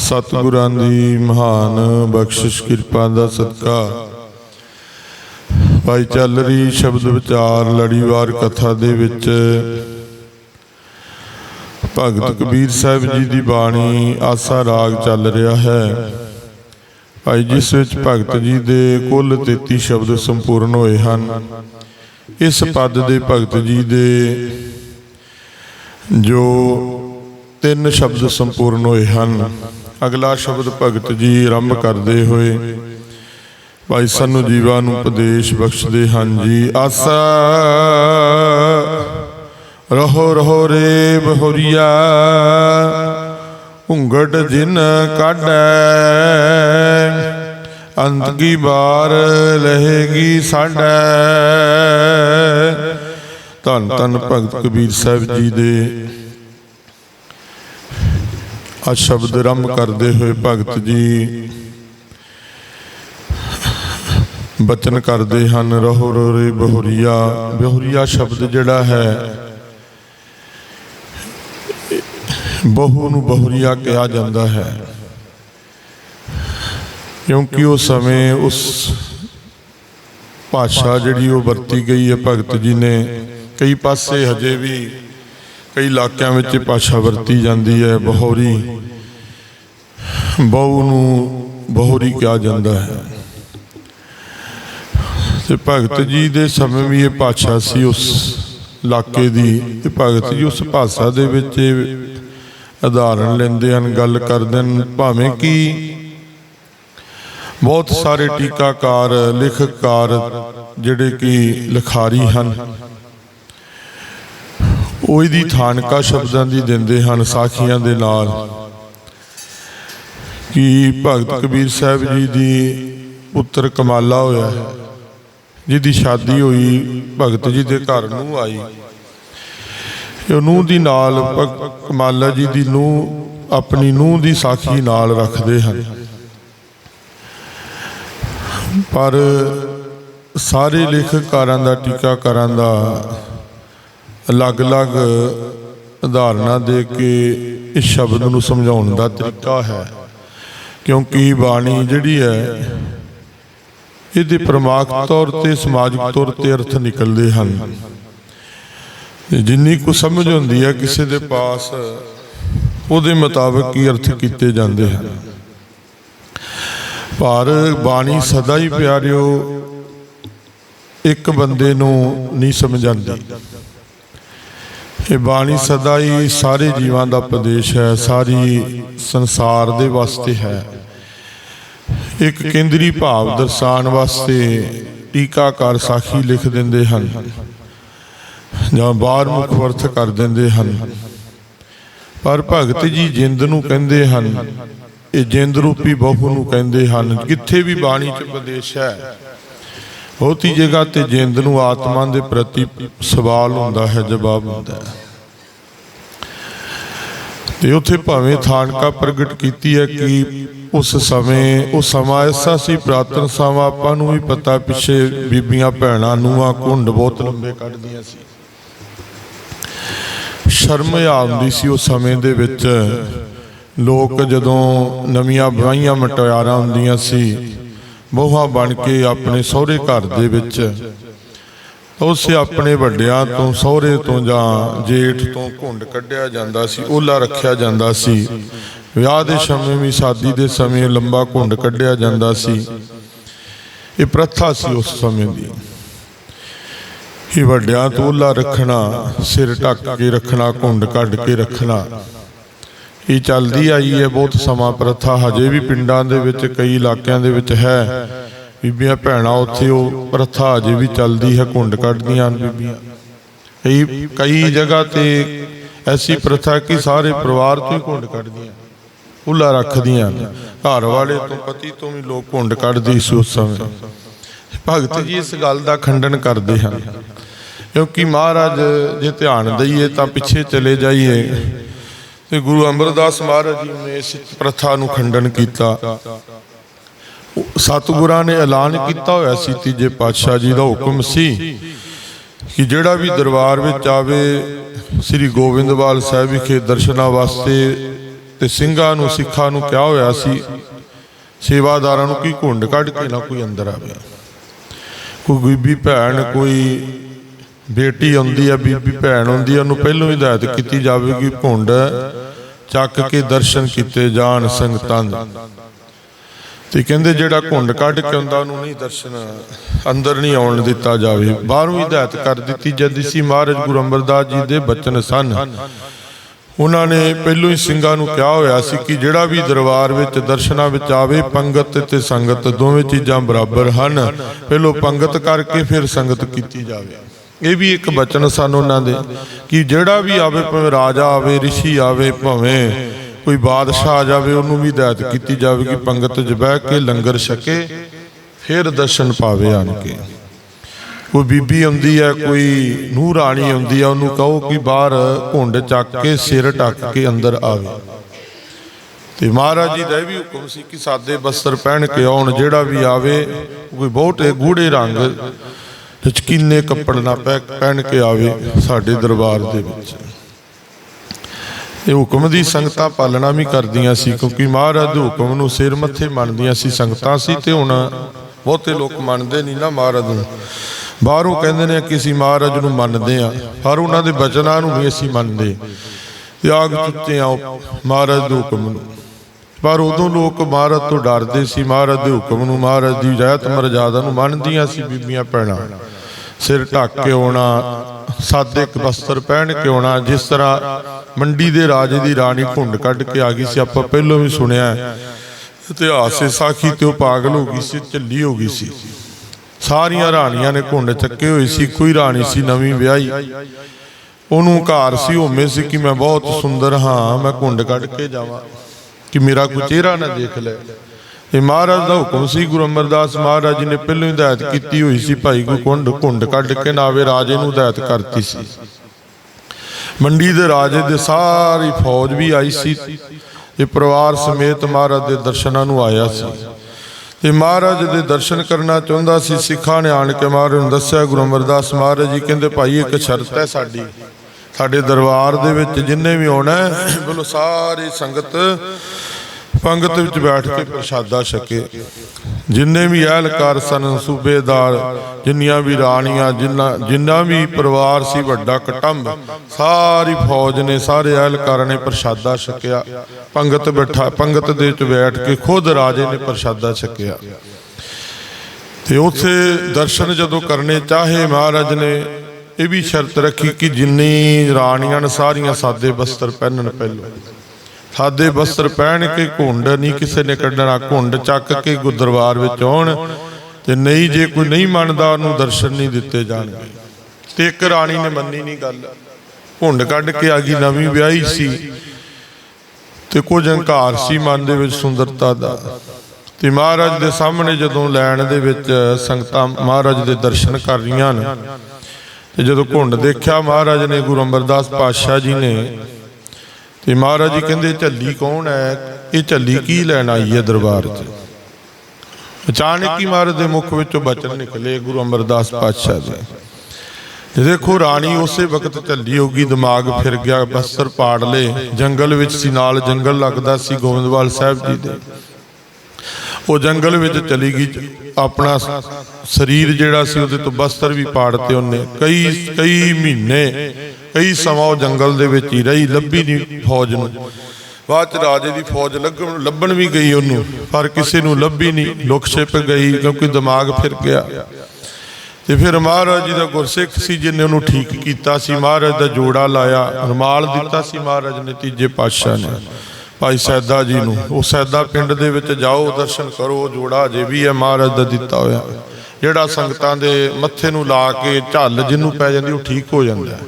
ਸਤਿਗੁਰਾਂ ਦੀ ਮਹਾਨ ਬਖਸ਼ਿਸ਼, ਕਿਰਪਾ ਦਾ ਸਦਕਾ। ਭਾਈ ਚੱਲ ਰਹੀ ਸ਼ਬਦ ਵਿਚਾਰ, ਲੜੀਵਾਰ ਕਥਾ ਦੇ ਵਿੱਚ ਭਗਤ ਕਬੀਰ ਸਾਹਿਬ ਜੀ ਦੀ ਬਾਣੀ ਆਸਾ ਰਾਗ ਚੱਲ ਰਿਹਾ ਹੈ। ਭਾਈ, ਜਿਸ ਵਿੱਚ ਭਗਤ ਜੀ ਦੇ ਕੁੱਲ 33 ਸ਼ਬਦ ਸੰਪੂਰਨ ਹੋਏ ਹਨ। ਇਸ ਪਦ ਦੇ ਭਗਤ ਜੀ ਦੇ ਜੋ ਤਿੰਨ ਸ਼ਬਦ ਸੰਪੂਰਨ ਹੋਏ ਹਨ। ਅਗਲਾ ਸ਼ਬਦ ਭਗਤ ਜੀ ਆਰੰਭ ਕਰਦੇ ਹੋਏ, ਭਾਈ ਸਾਨੂੰ ਜੀਵਾਂ ਨੂੰ ਉਪਦੇਸ਼ ਬਖਸ਼ਦੇ ਹਨ ਜੀ। ਆਸਾ, ਰਹੋ ਰਹੋ ਰੇ ਬਹੋਰੀਆ ਉਂਗਟ ਜਿਨ ਕਾਢੈ, ਅੰਤ ਕੀ ਬਾਰ ਲਹੇਗੀ ਸਾਡੈ ਧੰਨ ਧੰਨ ਭਗਤ ਕਬੀਰ ਸਾਹਿਬ ਜੀ ਦੇ ਆ ਸ਼ਬਦ ਰੰਭ ਕਰਦੇ ਹੋਏ ਭਗਤ ਜੀ ਬਚਨ ਕਰਦੇ ਹਨ, ਰਹੋ ਰਹੋ ਰੇ ਬਹੁਰੀਆ। ਬਹੁਰੀਆ ਸ਼ਬਦ ਜਿਹੜਾ ਹੈ, ਬਹੂ ਨੂੰ ਬਹੁਰੀਆ ਕਿਹਾ ਜਾਂਦਾ ਹੈ। ਕਿਉਂਕਿ ਉਸ ਸਮੇਂ ਉਸ ਭਾਸ਼ਾ ਜਿਹੜੀ ਉਹ ਵਰਤੀ ਗਈ ਹੈ ਭਗਤ ਜੀ ਨੇ। ਕਈ ਪਾਸੇ ਹਜੇ ਵੀ ਕਈ ਇਲਾਕਿਆਂ ਵਿੱਚ ਇਹ ਭਾਸ਼ਾ ਵਰਤੀ ਜਾਂਦੀ ਹੈ, ਬਹੋਰੀ। ਬਹੁ ਨੂੰ ਬਹੋਰੀ ਕਿਹਾ ਜਾਂਦਾ ਹੈ। ਤੇ ਭਗਤ ਜੀ ਦੇ ਸਮੇਂ ਵੀ ਇਹ ਭਾਸ਼ਾ ਸੀ ਉਸ ਇਲਾਕੇ ਦੀ। ਤੇ ਭਗਤ ਜੀ ਉਸ ਭਾਸ਼ਾ ਦੇ ਵਿੱਚ ਇਹ ਉਦਾਹਰਣ ਲੈਂਦੇ ਹਨ, ਗੱਲ ਕਰਦੇ ਹਨ, ਭਾਵੇਂ ਕਿ ਬਹੁਤ ਸਾਰੇ ਟੀਕਾਕਾਰ, ਲੇਖਕਕਾਰ ਜਿਹੜੇ ਕਿ ਲਿਖਾਰੀ ਹਨ ਉਹ ਇਹਦੀ ਥਾਨਕਾ ਸ਼ਬਦਾਂ ਦੀ ਦਿੰਦੇ ਹਨ, ਸਾਖੀਆਂ ਦੇ ਨਾਲ। ਕਿ ਭਗਤ ਕਬੀਰ ਸਾਹਿਬ ਜੀ ਦੀ ਪੁੱਤਰ ਕਮਾਲਾ ਹੋਇਆ ਜਿਹਦੀ ਸ਼ਾਦੀ ਹੋਈ, ਭਗਤ ਜੀ ਦੇ ਘਰ ਨੂੰ ਆਈ। ਉਹ ਦੀ ਨਾਲ ਕਮਾਲਾ ਜੀ ਦੀ ਨੂੰਹ, ਆਪਣੀ ਨੂੰਹ ਦੀ ਸਾਖੀ ਨਾਲ ਰੱਖਦੇ ਹਨ। ਪਰ ਸਾਰੇ ਲੇਖਕਾਰਾਂ ਦਾ, ਟੀਕਾਕਾਰਾਂ ਦਾ ਅਲੱਗ-ਅਲੱਗ ਉਦਾਹਰਨਾਂ ਦੇ ਕੇ ਇਸ ਸ਼ਬਦ ਨੂੰ ਸਮਝਾਉਣ ਦਾ ਤਰੀਕਾ ਹੈ। ਕਿਉਂਕਿ ਬਾਣੀ ਜਿਹੜੀ ਹੈ, ਇਹਦੇ ਪ੍ਰਮਾਕ ਤੌਰ ਤੇ, ਸਮਾਜਿਕ ਤੌਰ ਤੇ ਅਰਥ ਨਿਕਲਦੇ ਹਨ। ਜਿੰਨੀ ਕੁ ਸਮਝ ਹੁੰਦੀ ਹੈ ਕਿਸੇ ਦੇ ਪਾਸ, ਉਹਦੇ ਮੁਤਾਬਕ ਹੀ ਅਰਥ ਕੀਤੇ ਜਾਂਦੇ ਹਨ। ਪਰ ਬਾਣੀ ਸਦਾ ਹੀ ਪਿਆਰਿਓ, ਇੱਕ ਬੰਦੇ ਨੂੰ ਨਹੀਂ ਸਮਝਾਉਂਦੀ। ਇਹ ਬਾਣੀ ਸਦਾ ਹੀ ਸਾਰੇ ਜੀਵਾਂ ਦਾ ਉਪਦੇਸ਼ ਹੈ, ਸਾਰੀ ਸੰਸਾਰ ਦੇ ਵਾਸਤੇ ਹੈ। ਇੱਕ ਕੇਂਦਰੀ ਭਾਵ ਦਰਸਾਉਣ ਵਾਸਤੇ ਟੀਕਾਕਾਰ ਸਾਖੀ ਲਿਖ ਦਿੰਦੇ ਹਨ, ਜਾਂ ਬਾਹਰ ਮੁਖ ਅਰਥ ਕਰ ਦਿੰਦੇ ਹਨ। ਪਰ ਭਗਤ ਜੀ ਜਿੰਦ ਨੂੰ ਕਹਿੰਦੇ ਹਨ, ਇਹ ਜਿੰਦ ਰੂਪੀ ਬਹੁ ਨੂੰ ਕਹਿੰਦੇ ਹਨ, ਕਿੱਥੇ ਵੀ ਬਾਣੀ ਚ ਉਪਦੇਸ਼ ਹੈ। ਬਹੁਤੀ ਜਗ੍ਹਾ ਤੇ ਜਿੰਦ ਨੂੰ ਆਤਮਾ ਦੇ ਪ੍ਰਤੀ ਸਵਾਲ ਹੁੰਦਾ ਹੈ, ਜਵਾਬ ਹੁੰਦਾ ਹੈ। ਤੇ ਉੱਥੇ ਭਾਵੇਂ ਥਾਨਕਾ ਪ੍ਰਗਟ ਕੀਤੀ ਹੈ ਕਿ ਉਸ ਸਮੇਂ ਉਹ ਸਮਾਂ, ਐਸਾ ਸੀ, ਪ੍ਰਾਤਨ ਸਮਾਂ ਆਪਾਂ ਨੂੰ ਵੀ ਪਤਾ ਪਿੱਛੇ ਬੀਬੀਆਂ, ਭੈਣਾਂ, ਨੂੰਹਾਂ ਕੁੰਡ ਬਹੁਤ ਲੰਬੇ ਕੱਢਦੀਆਂ ਸੀ। ਸ਼ਰਮ ਆਉਂਦੀ ਸੀ ਉਸ ਸਮੇਂ ਦੇ ਵਿੱਚ। ਲੋਕ ਜਦੋਂ ਨਵੀਆਂ ਵਿਆਹੀਆਂ ਮਟਿਆਰਾਂ ਹੁੰਦੀਆਂ ਸੀ ਬੋਹਾ ਬਣ ਕੇ ਆਪਣੇ ਸਹੁਰੇ ਘਰ ਦੇ ਵਿੱਚ। ਉਸੇ ਆਪਣੇ ਵੱਡਿਆਂ ਤੋਂ ਸਹੁਰੇ ਤੋਂ ਜਾਂ ਜੇਠ ਤੋਂ ਘੁੰਡ ਕੱਢਿਆ ਜਾਂਦਾ ਸੀ ਉਹਲਾ ਰੱਖਿਆ ਜਾਂਦਾ ਸੀ। ਵਿਆਹ ਦੇ ਸਮੇਂ ਵੀ, ਸ਼ਾਦੀ ਦੇ ਸਮੇਂ ਲੰਬਾ ਘੁੰਡ ਕੱਢਿਆ ਜਾਂਦਾ ਸੀ। ਇਹ ਪ੍ਰਥਾ ਸੀ ਉਸ ਸਮੇਂ ਦੀ। ਇਹ ਵੱਡਿਆਂ ਤੋਂ ਉਹਲਾ ਰੱਖਣਾ, ਸਿਰ ਢੱਕ ਕੇ ਰੱਖਣਾ, ਘੁੰਡ ਕੱਢ ਕੇ ਰੱਖਣਾ। ਇਹ ਚੱਲਦੀ ਆਈ ਹੈ, ਬਹੁਤ ਸਮਾਂ ਪ੍ਰਥਾ ਹਜੇ ਵੀ ਪਿੰਡਾਂ ਦੇ ਵਿੱਚ, ਕਈ ਇਲਾਕਿਆਂ ਦੇ ਵਿੱਚ ਹੈ। ਬੀਬੀਆਂ ਭੈਣਾਂ ਉੱਥੇ ਉਹ ਪ੍ਰਥਾ ਅਜੇ ਵੀ ਚੱਲਦੀ ਹੈ, ਘੁੰਡ ਕੱਢਦੀਆਂ ਹਨ ਬੀਬੀਆਂ। ਕਈ ਕਈ ਜਗ੍ਹਾ ਤੇ ਐਸੀ ਪ੍ਰਥਾ ਕਿ ਸਾਰੇ ਪਰਿਵਾਰ ਤੋਂ ਹੀ ਘੁੰਡ ਕੱਢਦੀਆਂ ਉੱਲਾ ਰੱਖਦੀਆਂ ਨੇ ਘਰ ਵਾਲੇ ਤੋਂ, ਪਤੀ ਤੋਂ ਵੀ ਲੋਕ ਘੁੰਡ ਕੱਢਦੇ ਸੀ ਉਸ ਸਮੇਂ। ਭਗਤ ਜੀ ਇਸ ਗੱਲ ਦਾ ਖੰਡਨ ਕਰਦੇ ਹਨ, ਕਿਉਂਕਿ ਮਹਾਰਾਜ ਜੇ ਧਿਆਨ ਦਈਏ ਤਾਂ ਪਿੱਛੇ ਚਲੇ ਜਾਈਏ। ਤੇ ਗੁਰੂ ਅਮਰਦਾਸ ਮਹਾਰਾਜ ਜੀ ਨੇ ਇਸ ਪ੍ਰਥਾ ਨੂੰ ਖੰਡਨ ਕੀਤਾ। ਸਤਿਗੁਰਾਂ ਨੇ ਐਲਾਨ ਕੀਤਾ ਹੋਇਆ ਸੀ ਤੀਜੇ ਪਾਤਸ਼ਾਹ ਜੀ ਦਾ ਹੁਕਮ ਸੀ ਕਿ ਜਿਹੜਾ ਵੀ ਦਰਬਾਰ ਵਿੱਚ ਆਵੇ, ਸ੍ਰੀ ਗੋਬਿੰਦਵਾਲ ਸਾਹਿਬ ਵਿਖੇ ਦਰਸ਼ਨਾਂ ਵਾਸਤੇ ਤੇ ਸਿੰਘਾਂ ਨੂੰ, ਸਿੱਖਾਂ ਨੂੰ ਕਿਹਾ ਹੋਇਆ ਸੀ, ਸੇਵਾਦਾਰਾਂ ਨੂੰ ਕੀ ਘੁੰਡ ਕੱਢ ਕੇ ਨਾ ਕੋਈ ਅੰਦਰ ਆਵੇ। ਕੋਈ ਬੀਬੀ, ਭੈਣ, ਕੋਈ ਬੇਟੀ ਆਉਂਦੀ ਆ, ਬੀਬੀ ਭੈਣ ਆਉਂਦੀ ਆ, ਉਹਨੂੰ ਪਹਿਲੋਂ ਹੀ ਹਦਾਇਤ ਕੀਤੀ ਜਾਵੇਗੀ ਕਿ ਘੁੰਡ ਚੱਕ ਕੇ ਦਰਸ਼ਨ ਕੀਤੇ ਜਾਣ ਸੰਗਤਾਂ ਦੇ। ਤੇ ਕਹਿੰਦੇ ਜਿਹੜਾ ਘੁੰਡ ਕੱਢ ਕੇ ਆਉਂਦਾ, ਉਹਨੂੰ ਨਹੀਂ ਦਰਸ਼ਨ, ਅੰਦਰ ਨਹੀਂ ਆਉਣ ਦਿੱਤਾ ਜਾਵੇ। ਬਾਹਰੋਂ ਹਦਾਇਤ ਕਰ ਦਿੱਤੀ ਜਾਂਦੀ ਸੀ, ਮਹਾਰਾਜ ਗੁਰੂ ਅਮਰਦਾਸ ਜੀ ਦੇ ਬਚਨ ਸਨ। ਉਹਨਾਂ ਨੇ ਪਹਿਲੋਂ ਹੀ ਸਿੰਘਾਂ ਨੂੰ ਕਿਹਾ ਹੋਇਆ ਸੀ ਕਿ ਜਿਹੜਾ ਵੀ ਦਰਬਾਰ ਵਿੱਚ ਦਰਸ਼ਨਾਂ ਵਿੱਚ ਆਵੇ, ਪੰਗਤ ਤੇ ਸੰਗਤ, ਦੋਵੇਂ ਚੀਜ਼ਾਂ ਬਰਾਬਰ ਹਨ। ਪਹਿਲੋਂ ਪੰਗਤ ਕਰਕੇ ਫਿਰ ਸੰਗਤ ਕੀਤੀ ਜਾਵੇ। ਇਹ ਵੀ ਇੱਕ ਬਚਨ ਸਨ ਉਹਨਾਂ ਦੇ ਕਿ ਜਿਹੜਾ ਵੀ ਆਵੇ ਭਾਵੇਂ ਰਾਜਾ ਆਵੇ, ਰਿਸ਼ੀ ਆਵੇ, ਭਾਵੇਂ ਕੋਈ ਬਾਦਸ਼ਾਹ ਆ ਜਾਵੇ, ਉਹਨੂੰ ਵੀ ਹਦਾਇਤ ਕੀਤੀ ਜਾਵੇ ਕਿ ਪੰਗਤ 'ਚ ਬਹਿ ਕੇ ਲੰਗਰ ਛਕੇ, ਫਿਰ ਦਰਸ਼ਨ ਪਾਵੇ ਆਣ ਕੇ। ਕੋਈ ਬੀਬੀ ਆਉਂਦੀ ਹੈ, ਕੋਈ ਨੂੰਹ ਰਾਣੀ ਆਉਂਦੀ ਹੈ, ਉਹਨੂੰ ਕਹੋ ਕਿ ਬਾਹਰ ਘੁੰਡ ਚੱਕ ਕੇ, ਸਿਰ ਟੱਕ ਕੇ ਅੰਦਰ ਆਵੇ। ਤੇ ਮਹਾਰਾਜ ਜੀ ਦਾ ਇਹ ਵੀ ਹੁਕਮ ਸੀ ਕਿ ਸਾਦੇ ਬਸਤਰ ਪਹਿਨ ਕੇ ਆਉਣ, ਜਿਹੜਾ ਵੀ ਆਵੇ ਕੋਈ ਬਹੁਤੇ ਗੂੜੇ ਰੰਗ ਤੇ ਕੱਪੜ ਨਾ ਪਹਿ- ਪਹਿਨ ਕੇ ਆਵੇ ਸਾਡੇ ਦਰਬਾਰ ਦੇ ਵਿੱਚ। ਇਹ ਹੁਕਮ ਦੀ ਸੰਗਤਾਂ ਪਾਲਣਾ ਵੀ ਕਰਦੀਆਂ ਸੀ, ਕਿਉਂਕਿ ਮਹਾਰਾਜ ਦੇ ਹੁਕਮ ਨੂੰ ਸਿਰ ਮੱਥੇ ਮੰਨਦੀਆਂ ਸੀ, ਸੰਗਤਾਂ ਸੀ ਤੇ ਹੁਣ ਬਹੁਤੇ ਲੋਕ ਮੰਨਦੇ ਨਹੀਂ ਨਾ ਮਹਾਰਾਜ ਨੂੰ। ਬਾਹਰੋਂ ਕਹਿੰਦੇ ਨੇ ਕਿ ਅਸੀਂ ਮਹਾਰਾਜ ਨੂੰ ਮੰਨਦੇ ਆ ਪਰ ਉਹਨਾਂ ਦੇ ਬਚਨਾਂ ਨੂੰ ਵੀ ਅਸੀਂ ਮੰਨਦੇ। ਤੇ ਆਗ ਚੁੱਤੇ ਆ ਮਹਾਰਾਜ ਦੇ ਹੁਕਮ ਨੂੰ। ਪਰ ਉਦੋਂ ਲੋਕ ਮਹਾਰਾਜ ਤੋਂ ਡਰਦੇ ਸੀ, ਮਹਾਰਾਜ ਦੇ ਹੁਕਮ ਨੂੰ, ਮਹਾਰਾਜ ਦੀ ਰਹਿਤ ਮਰਜ਼ਾਦਾ ਨੂੰ ਮੰਨਦੀਆਂ ਸੀ ਬੀਬੀਆਂ ਭੈਣਾਂ। ਸਿਰ ਢੱਕ ਕੇ ਆਉਣਾ ਸਾਦੇ ਇੱਕ ਪਹਿਨ ਕੇ ਆਉਣਾ, ਜਿਸ ਤਰ੍ਹਾਂ ਮੰਡੀ ਦੇ ਰਾਜੇ ਦੀ ਰਾਣੀ ਘੁੰਡ ਕੱਢ ਕੇ ਆ ਗਈ ਸੀ, ਆਪਾਂ ਪਹਿਲਾਂ ਵੀ ਸੁਣਿਆ ਹੈ। ਸਾਖੀ ਤੇ ਉਹ ਪਾਗਲ ਹੋ ਗਈ ਸੀ ਝੱਲੀ ਹੋ ਗਈ ਸੀ। ਸਾਰੀਆਂ ਰਾਣੀਆਂ ਨੇ ਘੁੰਡ ਚੱਕੇ ਹੋਏ ਸੀ, ਕੋਈ ਰਾਣੀ ਸੀ ਨਵੀਂ ਵਿਆਹੀ। ਉਹਨੂੰ ਘਰ ਸੀ ਹੋਮੇ ਸੀ ਕਿ ਮੈਂ ਬਹੁਤ ਸੁੰਦਰ ਹਾਂ, ਮੈਂ ਘੁੰਡ ਕੱਢ ਕੇ ਜਾਵਾਂ। ਕਿ ਮੇਰਾ ਕੋਈ ਚਿਹਰਾ ਨਾ ਦੇਖ ਲੈ। ਇਹ ਮਹਾਰਾਜ ਦਾ ਹੁਕਮ ਸੀ, ਗੁਰੂ ਅਮਰਦਾਸ ਮਹਾਰਾਜ ਜੀ ਨੇ ਪਹਿਲਾਂ ਹੀ ਹਦਾਇਤ ਕੀਤੀ ਹੋਈ ਸੀ, ਭਾਈ ਕੋ ਘੁੰਡ ਘੁੰਡ ਕੱਢ ਕੇ ਨਾ ਆਵੇ, ਰਾਜੇ ਨੂੰ ਹਦਾਇਤ ਕਰਤੀ ਸੀ। ਮੰਡੀ ਦੇ ਰਾਜੇ ਦੇ ਸਾਰੀ ਫੌਜ ਵੀ ਆਈ ਸੀ। ਇਹ ਪਰਿਵਾਰ ਸਮੇਤ ਮਹਾਰਾਜ ਦੇ ਦਰਸ਼ਨਾਂ ਨੂੰ ਆਇਆ ਸੀ। ਤੇ ਮਹਾਰਾਜ ਦੇ ਦਰਸ਼ਨ ਕਰਨਾ ਚਾਹੁੰਦਾ ਸੀ, ਸਿੱਖਾਂ ਨੇ ਆਣ ਕੇ ਮਹਾਰਾਜ ਨੂੰ ਦੱਸਿਆ, ਗੁਰੂ ਅਮਰਦਾਸ ਮਹਾਰਾਜ ਜੀ ਕਹਿੰਦੇ, ਭਾਈ, ਇੱਕ ਸ਼ਰਤ ਹੈ ਸਾਡੀ। ਸਾਡੇ ਦਰਬਾਰ ਦੇ ਵਿੱਚ ਜਿੰਨੇ ਵੀ ਆਉਣਾ ਹੈ, ਬੋਲੋ ਸਾਰੀ ਸੰਗਤ ਪੰਗਤ ਵਿੱਚ ਬੈਠ ਕੇ ਪ੍ਰਸ਼ਾਦਾ ਛਕੇ। ਜਿੰਨੇ ਵੀ ਅਹਿਲਕਾਰ ਸਨ ਸੂਬੇਦਾਰ ਜਿੰਨੀਆਂ ਵੀ ਰਾਣੀਆਂ ਜਿੰਨਾ ਜਿੰਨਾ ਵੀ ਪਰਿਵਾਰ ਸੀ ਵੱਡਾ ਕਟੰਬ ਸਾਰੀ ਫੌਜ ਨੇ ਸਾਰੇ ਅਹਿਲਕਾਰਾਂ ਨੇ ਪ੍ਰਸ਼ਾਦਾ ਛਕਿਆ। ਪੰਗਤ ਬੈਠਾ ਪੰਗਤ ਦੇ ਵਿੱਚ ਬੈਠ ਕੇ ਖੁਦ ਰਾਜੇ ਨੇ ਪ੍ਰਸ਼ਾਦਾ ਛਕਿਆ। ਤੇ ਉੱਥੇ ਦਰਸ਼ਨ ਜਦੋਂ ਕਰਨੇ ਚਾਹੇ ਮਹਾਰਾਜ ਨੇ ਇਹ ਵੀ ਸ਼ਰਤ ਰੱਖੀ ਕਿ ਜਿੰਨੀ ਰਾਣੀਆਂ ਨੇ ਸਾਰੀਆਂ ਸਾਦੇ ਬਸਤਰ ਪਹਿਨਣ ਪਹਿਲੋਂ। ਸਾਦੇ ਬਸਤਰ ਪਹਿਨ ਕੇ ਘੁੰਡ ਨਹੀਂ ਕਿਸੇ ਨੇ ਕੱਢਣਾ, ਘੁੰਡ ਚੱਕ ਕੇ ਗੁ- ਦਰਬਾਰ ਵਿੱਚ ਆਉਣ ਤੇ ਨਹੀਂ, ਜੇ ਕੋਈ ਨਹੀਂ ਮੰਨਦਾ ਉਹਨੂੰ ਦਰਸ਼ਨ ਨਹੀਂ ਦਿੱਤੇ ਜਾਣਗੇ। ਤੇ ਇੱਕ ਰਾਣੀ ਨੇ ਮੰਨੀ ਨਹੀਂ ਗੱਲ। ਘੁੰਡ ਕੱਢ ਕੇ ਆ ਗਈ, ਨਵੀਂ ਵਿਆਹੀ ਸੀ ਤੇ ਕੁਝ ਹੰਕਾਰ ਸੀ ਮਨ ਦੇ ਵਿੱਚ, ਸੁੰਦਰਤਾ ਦਾ। ਤੇ ਮਹਾਰਾਜ ਦੇ ਸਾਹਮਣੇ ਜਦੋਂ ਲੈਣ ਦੇ ਵਿੱਚ ਸੰਗਤਾਂ ਮਹਾਰਾਜ ਦੇ ਦਰਸ਼ਨ ਕਰ ਰਹੀਆਂ ਨੇ ਤੇ ਜਦੋਂ ਘੁੰਡ ਦੇਖਿਆ ਮਹਾਰਾਜ ਨੇ ਗੁਰੂ ਅਮਰਦਾਸ ਪਾਤਸ਼ਾਹ ਜੀ ਨੇ, ਤੇ ਮਹਾਰਾਜ ਜੀ ਕਹਿੰਦੇ, ਝੱਲੀ ਕੌਣ ਹੈ? ਇਹ ਝੱਲੀ ਕੀ ਲੈਣ ਆਈ ਹੈ ਦਰਬਾਰ 'ਚ? ਅਚਾਨਕ ਹੀ ਮਹਾਰਾਜ ਦੇ ਮੁਖ ਵਿੱਚੋਂ ਬਚਨ ਨਿਕਲੇ ਗੁਰੂ ਅਮਰਦਾਸ ਪਾਤਸ਼ਾਹ ਦੇ। ਤੇ ਦੇਖੋ, ਰਾਣੀ ਉਸੇ ਵਕਤ ਝੱਲੀ ਹੋਗੀ ਦਿਮਾਗ ਫਿਰ ਗਿਆ ਬਸਤਰ ਪਾੜ ਲੇ ਜੰਗਲ ਵਿੱਚ ਸੀ, ਨਾਲ ਜੰਗਲ ਲੱਗਦਾ ਸੀ ਗੋਬਿੰਦਵਾਲ ਸਾਹਿਬ ਜੀ ਦੇ। ਉਹ ਜੰਗਲ ਵਿੱਚ ਚਲੀ ਗਈ, ਆਪਣਾ ਸਰੀਰ ਜਿਹੜਾ ਸੀ ਉਹਦੇ ਤੋਂ ਬਸਤਰ ਵੀ ਪਾੜਤੇ ਉਹਨੇ ਕਈ ਕਈ ਮਹੀਨੇ, ਕਈ ਸਮਾਂ ਉਹ ਜੰਗਲ ਦੇ ਵਿੱਚ ਹੀ ਰਹੀ, ਲੱਭੀ ਨਹੀਂ ਫੌਜ ਨੂੰ। ਬਾਅਦ ਚ ਰਾਜੇ ਦੀ ਫੌਜ ਲੱਗਣ ਲੱਭਣ ਵੀ ਗਈ ਉਹਨੂੰ, ਪਰ ਕਿਸੇ ਨੂੰ ਲੱਭੀ ਨਹੀਂ ਲੁਕ ਛਿਪ ਗਈ ਕਿਉਂਕਿ ਦਿਮਾਗ ਫਿਰ ਗਿਆ। ਤੇ ਫਿਰ ਮਹਾਰਾਜ ਜੀ ਦਾ ਗੁਰਸਿੱਖ ਸੀ ਜਿਹਨੇ ਉਹਨੂੰ ਠੀਕ ਕੀਤਾ ਸੀ, ਮਹਾਰਾਜ ਦਾ ਜੋੜਾ ਲਾਇਆ, ਰੁਮਾਲ ਦਿੱਤਾ ਸੀ ਮਹਾਰਾਜ ਨੇ ਤੀਜੇ ਪਾਤਸ਼ਾਹ ਨੇ। ਭਾਈ ਸੈਦਾ ਜੀ ਨੂੰ। ਉਹ ਸੈਦਾ ਪਿੰਡ ਦੇ ਵਿੱਚ ਜਾਓ, ਦਰਸ਼ਨ ਕਰੋ ਜੋੜਾ ਜੇ ਵੀ ਹੈ, ਮਹਾਰਾਜ ਦਾ ਦਿੱਤਾ ਹੋਇਆ। ਜਿਹੜਾ ਸੰਗਤਾਂ ਦੇ ਮੱਥੇ ਨੂੰ ਲਾ ਕੇ ਝੱਲ ਜਿਹਨੂੰ ਪੈ ਜਾਂਦੀ, ਉਹ ਠੀਕ ਹੋ ਜਾਂਦਾ ਹੈ।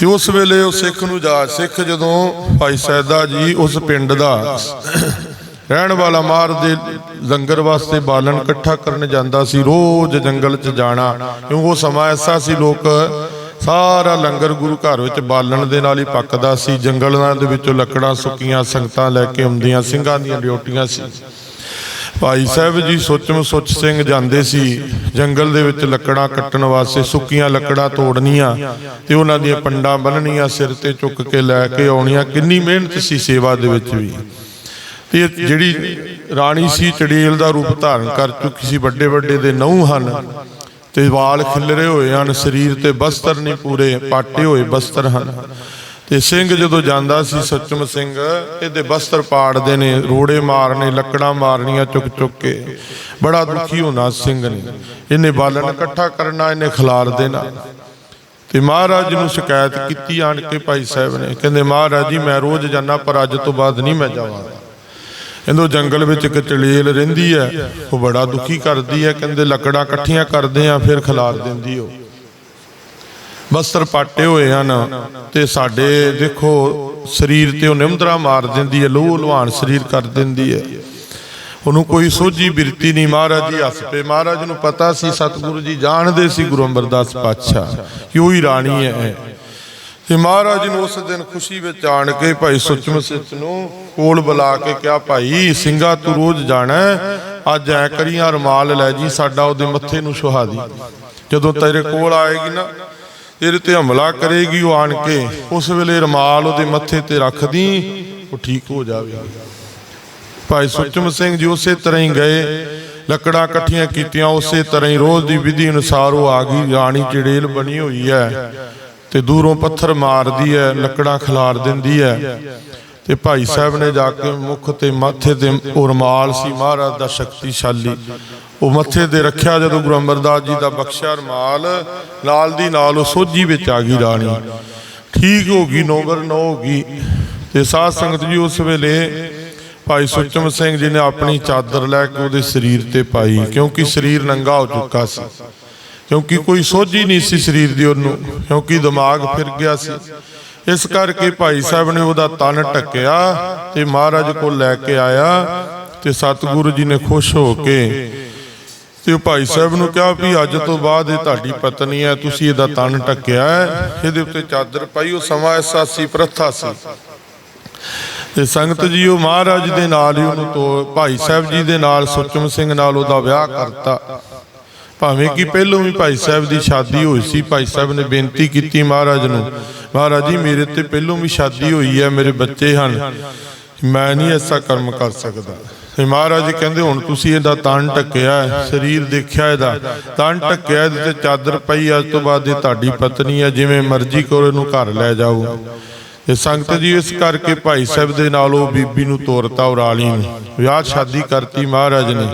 ਤੇ ਉਸ ਵੇਲੇ ਉਹ ਸਿੱਖ ਨੂੰ ਜਾ, ਸਿੱਖ ਜਦੋਂ ਭਾਈ ਸੈਦਾ ਜੀ ਉਸ ਪਿੰਡ ਦਾ ਰਹਿਣ ਵਾਲਾ ਮਾਰ ਦੇ ਲੰਗਰ ਵਾਸਤੇ ਬਾਲਣ ਇਕੱਠਾ ਕਰਨ ਜਾਂਦਾ ਸੀ, ਰੋਜ਼ ਜੰਗਲ 'ਚ ਜਾਣਾ। ਕਿਉਂਕਿ ਉਹ ਸਮਾਂ ਐਸਾ ਸੀ, ਲੋਕ ਸਾਰਾ ਲੰਗਰ ਗੁਰੂ ਘਰ ਵਿੱਚ ਬਾਲਣ ਦੇ ਨਾਲ ਹੀ ਪੱਕਦਾ ਸੀ। ਜੰਗਲਾਂ ਦੇ ਵਿੱਚੋਂ ਲੱਕੜਾਂ ਸੁੱਕੀਆਂ ਸੰਗਤਾਂ ਲੈ ਕੇ ਆਉਂਦੀਆਂ, ਸਿੰਘਾਂ ਦੀਆਂ ਡਿਊਟੀਆਂ ਸੀ। ਭਾਈ ਸਾਹਿਬ ਜੀ ਸੁੱਚਮ ਸੁੱਚ ਸਿੰਘ ਜਾਂਦੇ ਸੀ। ਜੰਗਲ ਦੇ ਵਿੱਚ ਲੱਕੜਾਂ ਕੱਟਣ ਵਾਸਤੇ ਸੁੱਕੀਆਂ ਲੱਕੜਾਂ ਤੋੜਨੀਆਂ ਤੇ ਉਹਨਾਂ ਦੀਆਂ ਪੰਡਾਂ ਬੰਨਣੀਆਂ ਸਿਰ ਤੇ ਚੁੱਕ ਕੇ ਲੈ ਕੇ ਆਉਣੀਆਂ। ਕਿੰਨੀ ਮਿਹਨਤ ਸੀ ਸੇਵਾ ਦੇ ਵਿੱਚ ਵੀ। ਤੇ ਜਿਹੜੀ ਰਾਣੀ ਸੀ, ਚੜੇਲ ਦਾ ਰੂਪ ਧਾਰਨ ਕਰ ਚੁੱਕੀ ਸੀ। ਵੱਡੇ ਵੱਡੇ ਦੇ ਨਹੁੰ ਹਨ। ਤੇ ਵਾਲ ਖਿਲਰੇ ਹੋਏ ਹਨ, ਸਰੀਰ ਤੇ ਬਸਤਰ ਨਹੀਂ ਪੂਰੇ, ਪਾਟੇ ਹੋਏ ਬਸਤਰ ਹਨ। ਤੇ ਸਿੰਘ ਜਦੋਂ ਜਾਂਦਾ ਸੀ, ਸੱਚਮ ਸਿੰਘ, ਇਹਦੇ ਬਸਤਰ ਪਾੜਦੇ ਨੇ, ਰੋੜੇ ਮਾਰਨੇ, ਲੱਕੜਾਂ ਮਾਰਨੀਆਂ ਚੁੱਕ ਚੁੱਕ ਕੇ। ਬੜਾ ਦੁਖੀ ਹੋਣਾ ਸਿੰਘ ਨੇ। ਇਹਨੇ ਬਾਲਣ ਇਕੱਠਾ ਕਰਨਾ, ਇਹਨੇ ਖਿਲਾਰ ਦੇਣਾ। ਤੇ ਮਹਾਰਾਜ ਨੂੰ ਸ਼ਿਕਾਇਤ ਕੀਤੀ ਆਣ ਕੇ ਭਾਈ ਸਾਹਿਬ ਨੇ। ਕਹਿੰਦੇ, ਮਹਾਰਾਜ ਜੀ, ਮੈਂ ਰੋਜ਼ ਜਾਣਾ ਪਰ ਅੱਜ ਤੋਂ ਬਾਅਦ ਨਹੀਂ ਮੈਂ ਜਾਵਾਂਗਾ। ਕਹਿੰਦੇ ਜੰਗਲ ਵਿੱਚ ਇੱਕ ਚੜੇਲ ਰਹਿੰਦੀ ਹੈ, ਉਹ ਬੜਾ ਦੁਖੀ ਕਰਦੀ ਹੈ, ਕਹਿੰਦੇ ਲੱਕੜਾਂ ਇਕੱਠੀਆਂ ਕਰਦੇ ਆ, ਫਿਰ ਖਿਲਾਰ ਦਿੰਦੀ ਉਹ। ਬਸਤਰ ਪਾਟੇ ਹੋਏ ਹਨ ਤੇ ਸਾਡੇ ਦੇਖੋ, ਸਰੀਰ ਤੇ ਉਹ ਨਿਮਦਰਾ ਮਾਰ ਦਿੰਦੀ ਹੈ, ਲੋਹ ਲਵਾਨ ਸਰੀਰ ਕਰ ਦਿੰਦੀ ਹੈ। ਉਹਨੂੰ ਕੋਈ ਸੋਝੀ ਬਿਰਤੀ ਨਹੀਂ ਮਹਾਰਾਜ ਜੀ, ਹੱਸ ਪਏ। ਮਹਾਰਾਜ ਨੂੰ ਪਤਾ ਸੀ, ਸਤਿਗੁਰੂ ਜੀ ਜਾਣਦੇ ਸੀ ਗੁਰੂ ਅਮਰਦਾਸ ਪਾਤਸ਼ਾਹ ਕਿ ਹੀ ਰਾਣੀ ਹੈ ਤੇ ਮਹਾਰਾਜ ਨੂੰ ਉਸ ਦਿਨ ਖੁਸ਼ੀ ਵਿੱਚ ਆਣ ਕੇ ਭਾਈ ਸੁਚਮ ਸਿੱਚ ਨੂੰ ਕੋਲ ਬੁਲਾ ਕੇ ਕਿਹਾ ਭਾਈ ਸਿੰਘਾ ਤੂੰ ਰੋਜ਼ ਜਾਣਾ ਹੈ, ਅੱਜ ਐ ਕਰੀਆਂ ਰਮਾਲ ਲੈ ਜੀ ਸਾਡਾ ਉਹਦੇ ਮੱਥੇ ਨੂੰ ਸੁਹਾ ਦੀ। ਜਦੋਂ ਤੇਰੇ ਕੋਲ ਆਏਗੀ ਨਾ ਤੇਰੇ ਤੇ ਹਮਲਾ ਕਰੇਗੀ ਉਹ ਆਣ ਕੇ। ਉਸ ਵੇਲੇ ਰਮਾਲ ਉਹਦੇ ਮੱਥੇ ਤੇ ਰੱਖ ਦੀ ਉਹ ਠੀਕ ਹੋ ਜਾਵੇਗਾ। ਭਾਈ ਸੁਚਮ ਸਿੰਘ ਜੀ ਉਸੇ ਤਰ੍ਹਾਂ ਹੀ ਗਏ। ਲੱਕੜਾਂ ਇਕੱਠੀਆਂ ਕੀਤੀਆਂ ਉਸੇ ਤਰ੍ਹਾਂ ਹੀ ਰੋਜ਼ ਦੀ ਵਿਧੀ ਅਨੁਸਾਰ ਉਹ ਆ ਗਈ। ਰਾਣੀ ਚੜੇਲ ਬਣੀ ਹੋਈ ਹੈ। ਤੇ ਦੂਰੋਂ ਪੱਥਰ ਮਾਰਦੀ ਹੈ ਲੱਕੜਾਂ ਖਿਲਾਰ ਦਿੰਦੀ ਹੈ ਤੇ ਭਾਈ ਸਾਹਿਬ ਨੇ ਜਾ ਕੇ ਮੁਖ ਤੇ ਮਾਥੇ ਤੇ ਉਹ ਸੀ, ਮਹਾਰਾਜ ਦਾ ਸ਼ਕਤੀਸ਼ਾਲੀ। ਉਹ ਮੱਥੇ ਤੇ ਰੱਖਿਆ ਜਦੋਂ ਗੁਰੂ ਅਮਰਦਾਸ ਜੀ ਦਾ ਬਖਸ਼ਿਆ ਰੁਮਾਲ ਨਾਲ ਦੀ ਨਾਲ ਉਹ ਸੋਝੀ ਵਿੱਚ ਆ ਗਈ ਰਾਣੀ। ਠੀਕ ਹੋ ਗਈ ਨੋਬਰ ਨੋ ਹੋ ਗਈ। ਤੇ ਸਾਧ ਸੰਗਤ ਜੀ ਉਸ ਵੇਲੇ ਭਾਈ ਸੁਚਮ ਸਿੰਘ ਜੀ ਨੇ ਆਪਣੀ ਚਾਦਰ ਲੈ ਕੇ ਉਹਦੇ ਸਰੀਰ ਤੇ ਪਾਈ, ਕਿਉਂਕਿ ਸਰੀਰ ਨੰਗਾ ਹੋ ਚੁੱਕਾ ਸੀ। ਕਿਉਂਕਿ ਕੋਈ ਸੋਝੀ ਨਹੀਂ ਸੀ ਸਰੀਰ ਦੀ ਉਹਨੂੰ, ਕਿਉਂਕਿ ਦਿਮਾਗ ਫਿਰ ਗਿਆ ਸੀ। ਇਸ ਕਰਕੇ ਭਾਈ ਸਾਹਿਬ ਨੇ ਉਹਦਾ ਤਨ ਢੱਕਿਆ ਤੇ ਮਹਾਰਾਜ ਕੋਲ ਲੈ ਕੇ ਆਇਆ ਤੇ ਸਤਿਗੁਰੂ ਜੀ ਨੇ ਖੁਸ਼ ਹੋ ਕੇ ਤੇ ਭਾਈ ਸਾਹਿਬ ਨੂੰ ਕਿਹਾ ਵੀ ਅੱਜ ਤੋਂ ਬਾਅਦ ਇਹ ਤੁਹਾਡੀ ਪਤਨੀ ਹੈ, ਤੁਸੀਂ ਇਹਦਾ ਤਨ ਢੱਕਿਆ ਇਹਦੇ ਉੱਤੇ ਚਾਦਰ ਪਾਈ, ਉਹ ਸਮਾਂ ਐਸਾ ਸੀ, ਪ੍ਰਥਾ ਸੀ। ਤੇ ਸੰਗਤ ਜੀ, ਉਹ ਮਹਾਰਾਜ ਦੇ ਨਾਲ ਹੀ ਉਹਨੂੰ ਤੋਂ ਭਾਈ ਸਾਹਿਬ ਜੀ ਦੇ ਨਾਲ ਸੁਚਮ ਸਿੰਘ ਨਾਲ ਉਹਦਾ ਵਿਆਹ ਕਰਤਾ। ਭਾਵੇਂ ਕਿ ਪਹਿਲੋਂ ਵੀ ਭਾਈ ਸਾਹਿਬ ਦੀ ਸ਼ਾਦੀ ਹੋਈ ਸੀ, ਭਾਈ ਸਾਹਿਬ ਨੇ ਬੇਨਤੀ ਕੀਤੀ ਮਹਾਰਾਜ ਨੂੰ, ਮਹਾਰਾਜ ਜੀ, ਮੇਰੇ ਤੇ ਪਹਿਲੋਂ ਵੀ ਸ਼ਾਦੀ ਹੋਈ ਹੈ, ਮੇਰੇ ਬੱਚੇ ਹਨ, ਮੈਂ ਨਹੀਂ ਐਸਾ ਕਰਮ ਕਰ ਸਕਦਾ। ਤੇ ਮਹਾਰਾਜ ਕਹਿੰਦੇ, ਹੁਣ ਤੁਸੀਂ ਇਹਦਾ ਤਨ ਢੱਕਿਆ ਸਰੀਰ ਦੇਖਿਆ ਇਹਦਾ, ਤਨ ਢੱਕਿਆ ਤੇ ਚਾਦਰ ਪਈ ਅੱਜ ਤੋਂ ਬਾਅਦ ਇਹ ਤੁਹਾਡੀ ਪਤਨੀ ਹੈ, ਜਿਵੇਂ ਮਰਜ਼ੀ ਕਰੋ, ਇਹਨੂੰ ਘਰ ਲੈ ਜਾਓ। ਇਹ ਸੰਗਤ ਜੀ, ਇਸ ਕਰਕੇ ਭਾਈ ਸਾਹਿਬ ਦੇ ਨਾਲ ਉਹ ਬੀਬੀ ਨੂੰ ਤੋਰਤਾ ਉਰਾਲੀ ਨੇ, ਵਿਆਹ ਸ਼ਾਦੀ ਕਰਤੀ ਮਹਾਰਾਜ ਨੇ।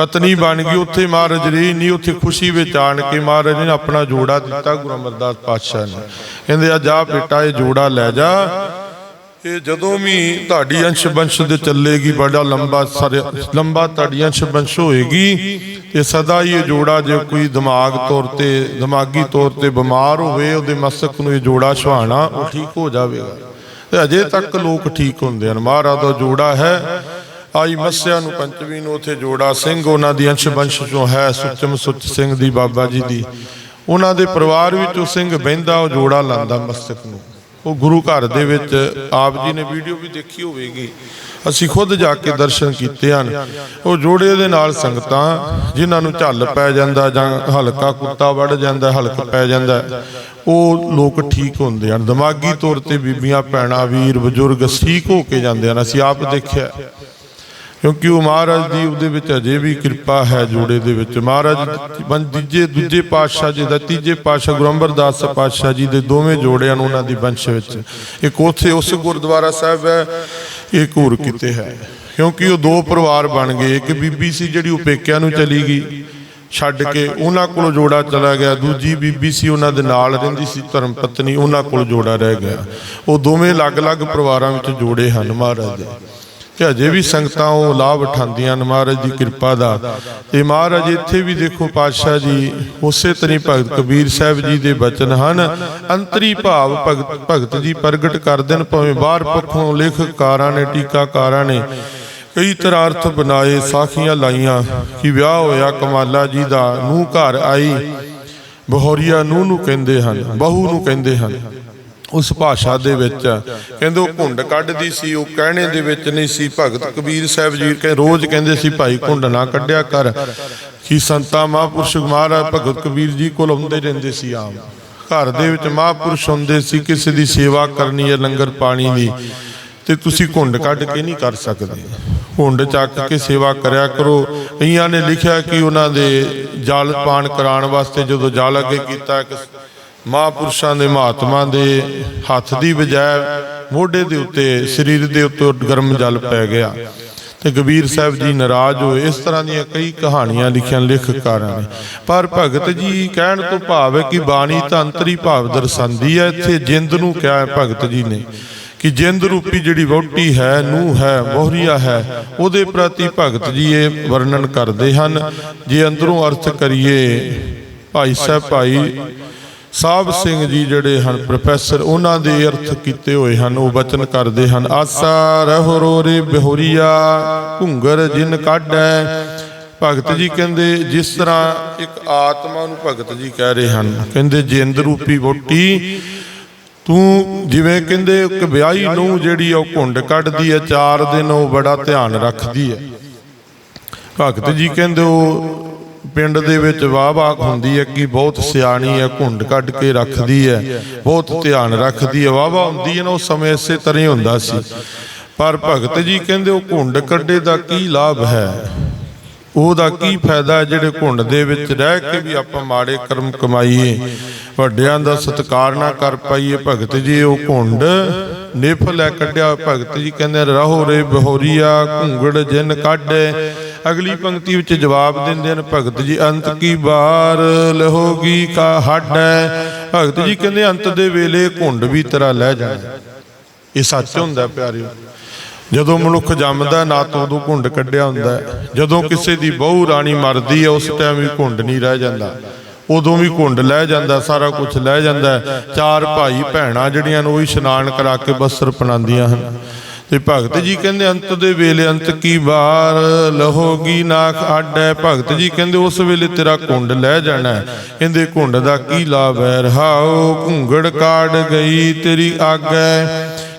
ਪਤਨੀ ਬਣ ਗਈ, ਉੱਥੇ ਮਹਾਰਾਜ ਰਹੀ ਨਹੀਂ, ਉੱਥੇ ਖੁਸ਼ੀ ਵਿੱਚ ਆਣ ਕੇ ਮਹਾਰਾਜ ਨੇ ਆਪਣਾ ਜੋੜਾ ਦਿੱਤਾ, ਗੁਰੂ ਅਮਰਦਾਸ ਪਾਤਸ਼ਾਹ ਨੇ। ਕਹਿੰਦੇ ਆ ਜਾ ਬੇਟਾ, ਇਹ ਜੋੜਾ ਲੈ ਜਾ। ਇਹ ਜਦੋਂ ਵੀ ਤੁਹਾਡੀ ਅੰਸ਼ ਬੰਸ਼ ਦੇ ਚੱਲੇਗੀ, ਬੜਾ ਲੰਬਾ ਲੰਬਾ ਤੁਹਾਡੀ ਅੰਸ਼ ਬੰਸ਼ ਹੋਏਗੀ। ਤੇ ਸਦਾ ਹੀ ਇਹ ਜੋੜਾ ਜੇ ਕੋਈ ਦਿਮਾਗ ਤੌਰ ਤੇ, ਦਿਮਾਗੀ ਤੌਰ ਤੇ ਬਿਮਾਰ ਹੋਵੇ, ਉਹਦੇ ਮਸਤਕ ਨੂੰ ਇਹ ਜੋੜਾ ਸੁਹਾਣਾ, ਉਹ ਠੀਕ ਹੋ ਜਾਵੇਗਾ। ਤੇ ਅਜੇ ਤੱਕ ਲੋਕ ਠੀਕ ਹੁੰਦੇ ਹਨ। ਮਹਾਰਾਜ ਦਾ ਜੋੜਾ ਹੈ। ਆਈ ਮੱਸਿਆ ਨੂੰ ਪੰਚਵੀ ਨੂੰ ਉਥੇ ਜੋੜਾ ਸਿੰਘ ਉਹਨਾਂ ਦੀ ਅੰਸ਼ ਬੰਸ਼ ਚੋਂ ਹੈ, ਸੁੱਚਮ ਸੁੱਚ ਸਿੰਘ ਦੀ ਬਾਬਾ ਜੀ ਦੀ। ਉਹਨਾਂ ਦੇ ਪਰਿਵਾਰ ਵਿੱਚ ਉਹ ਸਿੰਘ ਬਹਿੰਦਾ, ਉਹ ਜੋੜਾ ਲਾਂਦਾ ਮਸਤਕ ਨੂੰ। ਉਹ ਗੁਰੂ ਘਰ ਦੇ ਵਿੱਚ ਆਪ ਜੀ ਨੇ ਵੀਡੀਓ ਵੀ ਦੇਖੀ ਹੋਵੇਗੀ। ਅਸੀਂ ਖੁਦ ਜਾ ਕੇ ਦਰਸ਼ਨ ਕੀਤੇ ਹਨ। ਉਹ ਜੋੜੇ ਦੇ ਨਾਲ ਸੰਗਤਾਂ, ਜਿਨ੍ਹਾਂ ਨੂੰ ਝੱਲ ਪੈ ਜਾਂਦਾ ਜਾਂ ਹਲਕਾ ਕੁੱਤਾ ਵੱਢ ਜਾਂਦਾ, ਹਲਕ ਪੈ ਜਾਂਦਾ, ਉਹ ਲੋਕ ਠੀਕ ਹੁੰਦੇ ਹਨ। ਦਿਮਾਗੀ ਤੌਰ ਤੇ ਬੀਬੀਆਂ, ਭੈਣਾਂ, ਵੀਰ, ਬਜ਼ੁਰਗ ਠੀਕ ਹੋ ਕੇ ਜਾਂਦੇ ਹਨ। ਅਸੀਂ ਆਪ ਦੇਖਿਆ। ਕਿਉਂਕਿ ਉਹ ਮਹਾਰਾਜ ਦੀ ਉਹਦੇ ਵਿੱਚ ਅਜੇ ਵੀ ਕਿਰਪਾ ਹੈ ਜੋੜੇ ਦੇ ਵਿੱਚ। ਮਹਾਰਾਜ ਤੀਜੇ, ਦੂਜੇ ਪਾਤਸ਼ਾਹ ਜੀ ਦਾ, ਤੀਜੇ ਪਾਤਸ਼ਾਹ ਗੁਰੂ ਅਮਰਦਾਸ ਪਾਤਸ਼ਾਹ ਜੀ ਦੇ ਦੋਵੇਂ ਜੋੜੇ ਹਨ ਉਹਨਾਂ ਦੀ ਵੰਸ਼ ਵਿੱਚ। ਇੱਕ ਉੱਥੇ ਉਸ ਗੁਰਦੁਆਰਾ ਸਾਹਿਬ ਹੈ, ਇੱਕ ਹੋਰ ਕਿਤੇ ਹੈ। ਕਿਉਂਕਿ ਉਹ ਦੋ ਪਰਿਵਾਰ ਬਣ ਗਏ, ਇੱਕ ਬੀਬੀ ਸੀ ਜਿਹੜੀ ਉਹ ਪੇਕਿਆਂ ਨੂੰ ਚਲੀ ਗਈ, ਛੱਡ ਕੇ ਉਹਨਾਂ ਕੋਲ ਜੋੜਾ ਚਲਾ ਗਿਆ। ਦੂਜੀ ਬੀਬੀ ਸੀ ਉਹਨਾਂ ਦੇ ਨਾਲ ਰਹਿੰਦੀ ਸੀ, ਧਰਮ ਪਤਨੀ, ਉਹਨਾਂ ਕੋਲ ਜੋੜਾ ਰਹਿ ਗਿਆ। ਉਹ ਦੋਵੇਂ ਅਲੱਗ-ਅਲੱਗ ਪਰਿਵਾਰਾਂ ਵਿੱਚ ਜੋੜੇ ਹਨ ਮਹਾਰਾਜ। ਦੇ ਤੇ ਅਜੇ ਵੀ ਸੰਗਤਾਂ ਉਹ ਲਾਭ ਉਠਾਉਂਦੀਆਂ ਹਨ ਮਹਾਰਾਜ ਦੀ ਕਿਰਪਾ ਦਾ। ਤੇ ਮਹਾਰਾਜ ਇੱਥੇ ਵੀ ਦੇਖੋ ਪਾਤਸ਼ਾਹ ਜੀ, ਉਸੇ ਤਰ੍ਹਾਂ ਭਗਤ ਕਬੀਰ ਸਾਹਿਬ ਜੀ ਦੇ ਬਚਨ ਹਨ। ਅੰਤਰੀ ਭਾਵ ਭਗਤ ਭਗਤ ਜੀ ਪ੍ਰਗਟ ਕਰਦੇ ਨੇ, ਭਾਵੇਂ ਬਾਹਰ ਪੱਖੋਂ ਲੇਖਕਾਰਾਂ ਨੇ, ਟੀਕਾਕਾਰਾਂ ਨੇ, ਕਈ ਤਰ੍ਹਾਂ ਅਰਥ ਬਣਾਏ, ਸਾਖੀਆਂ ਲਾਈਆਂ ਕਿ ਵਿਆਹ ਹੋਇਆ ਕਮਾਲਾ ਜੀ ਦਾ ਨੂੰ ਘਰ ਆਈ। ਬਹੋਰੀਆ ਨੂੰ ਨੂੰ ਕਹਿੰਦੇ ਹਨ, ਬਹੂ ਨੂੰ ਕਹਿੰਦੇ ਹਨ। ਉਸ ਭਾਸ਼ਾ ਦੇ ਵਿੱਚ। ਕਹਿੰਦੇ ਉਹ ਘੁੰਡ ਕੱਢਦੀ ਸੀ, ਉਹ ਕਹਿਣੇ ਦੇ ਵਿੱਚ ਨਹੀਂ ਸੀ। ਭਗਤ ਕਬੀਰ ਸਾਹਿਬ ਜੀ ਕਹੇ ਰੋਜ਼ ਕਹਿੰਦੇ ਸੀ, ਭਾਈ ਘੁੰਡ ਨਾ ਕੱਢਿਆ ਕਰ। ਕਿ ਸੰਤਾ, ਮਹਾਂਪੁਰਸ਼ ਮਹਾਰਾਜ ਭਗਤ ਕਬੀਰ ਜੀ ਕੋਲ ਆਉਂਦੇ ਰਹਿੰਦੇ ਸੀ ਆਮ। ਘਰ ਦੇ ਵਿੱਚ ਮਹਾਂਪੁਰਸ਼ ਹੁੰਦੇ ਸੀ, ਕਿਸੇ ਦੀ ਸੇਵਾ ਕਰਨੀ ਹੈ, ਲੰਗਰ ਪਾਣੀ ਦੀ। ਤੇ ਤੁਸੀਂ ਘੁੰਡ ਕੱਢ ਕੇ ਨਹੀਂ ਕਰ ਸਕਦੇ। ਘੁੰਡ ਚੱਕ ਕੇ ਸੇਵਾ ਕਰਿਆ ਕਰੋ। ਕਈਆਂ ਨੇ ਲਿਖਿਆ ਕਿ ਉਹਨਾਂ ਦੇ ਜਲ ਪਾਨ ਕਰਾਉਣ ਵਾਸਤੇ ਜਦੋਂ ਜਲ ਅੱਗੇ ਕੀਤਾ, ਇੱਕ ਮਹਾਂਪੁਰਸ਼ਾਂ ਦੇ ਮਹਾਤਮਾ ਦੇ ਹੱਥ ਦੀ ਬਜਾਏ ਮੋਢੇ ਦੇ ਉੱਤੇ, ਸਰੀਰ ਦੇ ਉੱਤੇ ਗਰਮ ਜਲ ਪੈ ਗਿਆ। ਤੇ ਕਬੀਰ ਸਾਹਿਬ ਜੀ ਨਾਰਾਜ਼ ਹੋਏ। ਇਸ ਤਰ੍ਹਾਂ ਦੀਆਂ ਕਈ ਕਹਾਣੀਆਂ ਲਿਖੀਆਂ ਲੇਖਕਾਰਾਂ ਨੇ। ਪਰ ਭਗਤ ਜੀ ਕਹਿਣ ਤੋਂ ਭਾਵ ਹੈ ਕਿ ਬਾਣੀ ਤਾਂ ਅੰਤਰੀ ਭਾਵ ਦਰਸਾਉਂਦੀ ਹੈ। ਇੱਥੇ ਜਿੰਦ ਨੂੰ ਕਿਹਾ ਹੈ ਭਗਤ ਜੀ ਨੇ ਕਿ ਜਿੰਦ ਰੂਪੀ ਜਿਹੜੀ ਵਹੁਟੀ ਹੈ ਨੂੰ ਹੈ, ਮੋਹਰੀਆ ਹੈ, ਉਹਦੇ ਪ੍ਰਤੀ ਭਗਤ ਜੀ ਇਹ ਵਰਣਨ ਕਰਦੇ ਹਨ। ਜੇ ਅੰਦਰੋਂ ਅਰਥ ਕਰੀਏ, ਭਾਈ ਸਾਹਿਬ, ਭਾਈ ਸਾਹਿਬ ਸਿੰਘ ਜੀ ਜਿਹੜੇ ਹਨ, ਪ੍ਰੋਫੈਸਰ, ਉਹਨਾਂ ਦੇ ਅਰਥ ਕੀਤੇ ਹੋਏ ਹਨ, ਉਹ ਬਚਨ ਕਰਦੇ ਹਨ, ਆਸਾ ਰਹੋ ਰੋ ਬਿਹੋਰੀਆ, ਘੁੰਗਰ ਜਿਨ ਕਾਢੈ। ਭਗਤ ਜੀ ਕਹਿੰਦੇ, ਜਿਸ ਤਰ੍ਹਾਂ ਇੱਕ ਆਤਮਾ ਨੂੰ ਭਗਤ ਜੀ ਕਹਿ ਰਹੇ ਹਨ, ਕਹਿੰਦੇ ਜਿੰਦ ਰੂਪੀ ਵੋਟੀ, ਤੂੰ ਜਿਵੇਂ ਕਹਿੰਦੇ, ਇੱਕ ਵਿਆਹੀ ਨੂੰ ਜਿਹੜੀ ਉਹ ਘੁੰਡ ਕੱਢਦੀ ਹੈ ਚਾਰ ਦਿਨ ਉਹ ਬੜਾ ਧਿਆਨ ਰੱਖਦੀ ਹੈ ਭਗਤ ਜੀ ਕਹਿੰਦੇ, ਉਹ ਪਿੰਡ ਦੇ ਵਿੱਚ ਵਾਹ-ਵਾਹ ਹੁੰਦੀ ਹੈ ਕਿ ਬਹੁਤ ਸਿਆਣੀ ਹੈ, ਘੁੰਡ ਕੱਢ ਕੇ ਰੱਖਦੀ ਹੈ, ਬਹੁਤ ਧਿਆਨ ਰੱਖਦੀ ਹੈ ਵਾਹ-ਵਾਹ ਹੁੰਦੀ ਹੈ ਨਾ ਉਸ ਸਮੇਂ ਇਸੇ ਤਰ੍ਹਾਂ ਹੀ ਹੁੰਦਾ ਸੀ। ਪਰ ਭਗਤ ਜੀ ਕਹਿੰਦੇ ਉਹ ਘੁੰਡ ਕੱਢੇ ਦਾ ਕੀ ਲਾਭ ਹੈ? ਉਹਦਾ ਕੀ ਫਾਇਦਾ ਜਿਹੜੇ ਘੁੰਡ ਦੇ ਵਿੱਚ ਰਹਿ ਕੇ ਵੀ ਆਪਾਂ ਮਾੜੇ ਕਰਮ ਕਮਾਈਏ, ਵੱਡਿਆਂ ਦਾ ਸਤਿਕਾਰ ਨਾ ਕਰ ਪਾਈਏ? ਭਗਤ ਜੀ, ਉਹ ਘੁੰਡ ਨਿਫ ਲੈ ਕੱਢਿਆ। ਭਗਤ ਜੀ ਕਹਿੰਦੇ, ਰਹੋ ਰੇ ਬਹੋਰੀਆ, ਘੁੰਗੜ ਜਿਨ ਕਾਢੇ ਅਗਲੀ ਪੰਕਤੀ ਵਿੱਚ ਜਵਾਬ ਦਿੰਦੇ ਹਨ, ਭਗਤ ਜੀ, ਅੰਤ ਕੀ ਬਾਰ ਲਹੋਗੀ ਕਾ ਹੱਡ ਭਗਤ ਜੀ ਕਹਿੰਦੇ, ਅੰਤ ਦੇ ਵੇਲੇ ਘੁੰਡ ਵੀ ਤੇਰਾ ਲੈ ਜਾਣਾ। ਇਹ ਸੱਚ ਹੁੰਦਾ ਪਿਆਰਿਓ। ਜਦੋਂ ਮਨੁੱਖ ਜੰਮਦਾ ਨਾ ਤਾਂ ਉਦੋਂ ਘੁੰਡ ਕੱਢਿਆ ਹੁੰਦਾ ਜਦੋਂ ਕਿਸੇ ਦੀ ਬਹੂ ਰਾਣੀ ਮਰਦੀ ਹੈ, ਉਸ ਟਾਈਮ ਵੀ ਘੁੰਡ ਨਹੀਂ ਰਹਿ ਜਾਂਦਾ। ਉਦੋਂ ਵੀ ਘੁੰਡ ਲੈ ਜਾਂਦਾ, ਸਾਰਾ ਕੁਝ ਲੈ ਜਾਂਦਾ ਚਾਰ ਭਾਈ ਭੈਣਾਂ ਜਿਹੜੀਆਂ ਨੂੰ, ਉਹ ਇਸ਼ਨਾਨ ਕਰਾ ਕੇ ਬਸਰ ਪਨਾਉਂਦੀਆਂ ਹਨ। ਤੇ ਭਗਤ ਜੀ ਕਹਿੰਦੇ ਅੰਤ ਦੇ ਵੇਲੇ ਅੰਤ ਕੀ ਵਾਰ? ਲਹੋਗੀ ਨਾਖ ਆਡੈ। ਭਗਤ ਜੀ ਕਹਿੰਦੇ ਉਸ ਵੇਲੇ ਤੇਰਾ ਕੁੰਡ ਲੈ ਜਾਣਾ ਹੈ। ਕਹਿੰਦੇ ਘੁੰਡ ਦਾ ਕੀ ਲਾਭ ਹੈ? ਰਹਾਓ, ਘੁੰਗੜ ਕਾੜ ਗਈ ਤੇਰੀ ਆਗੈ।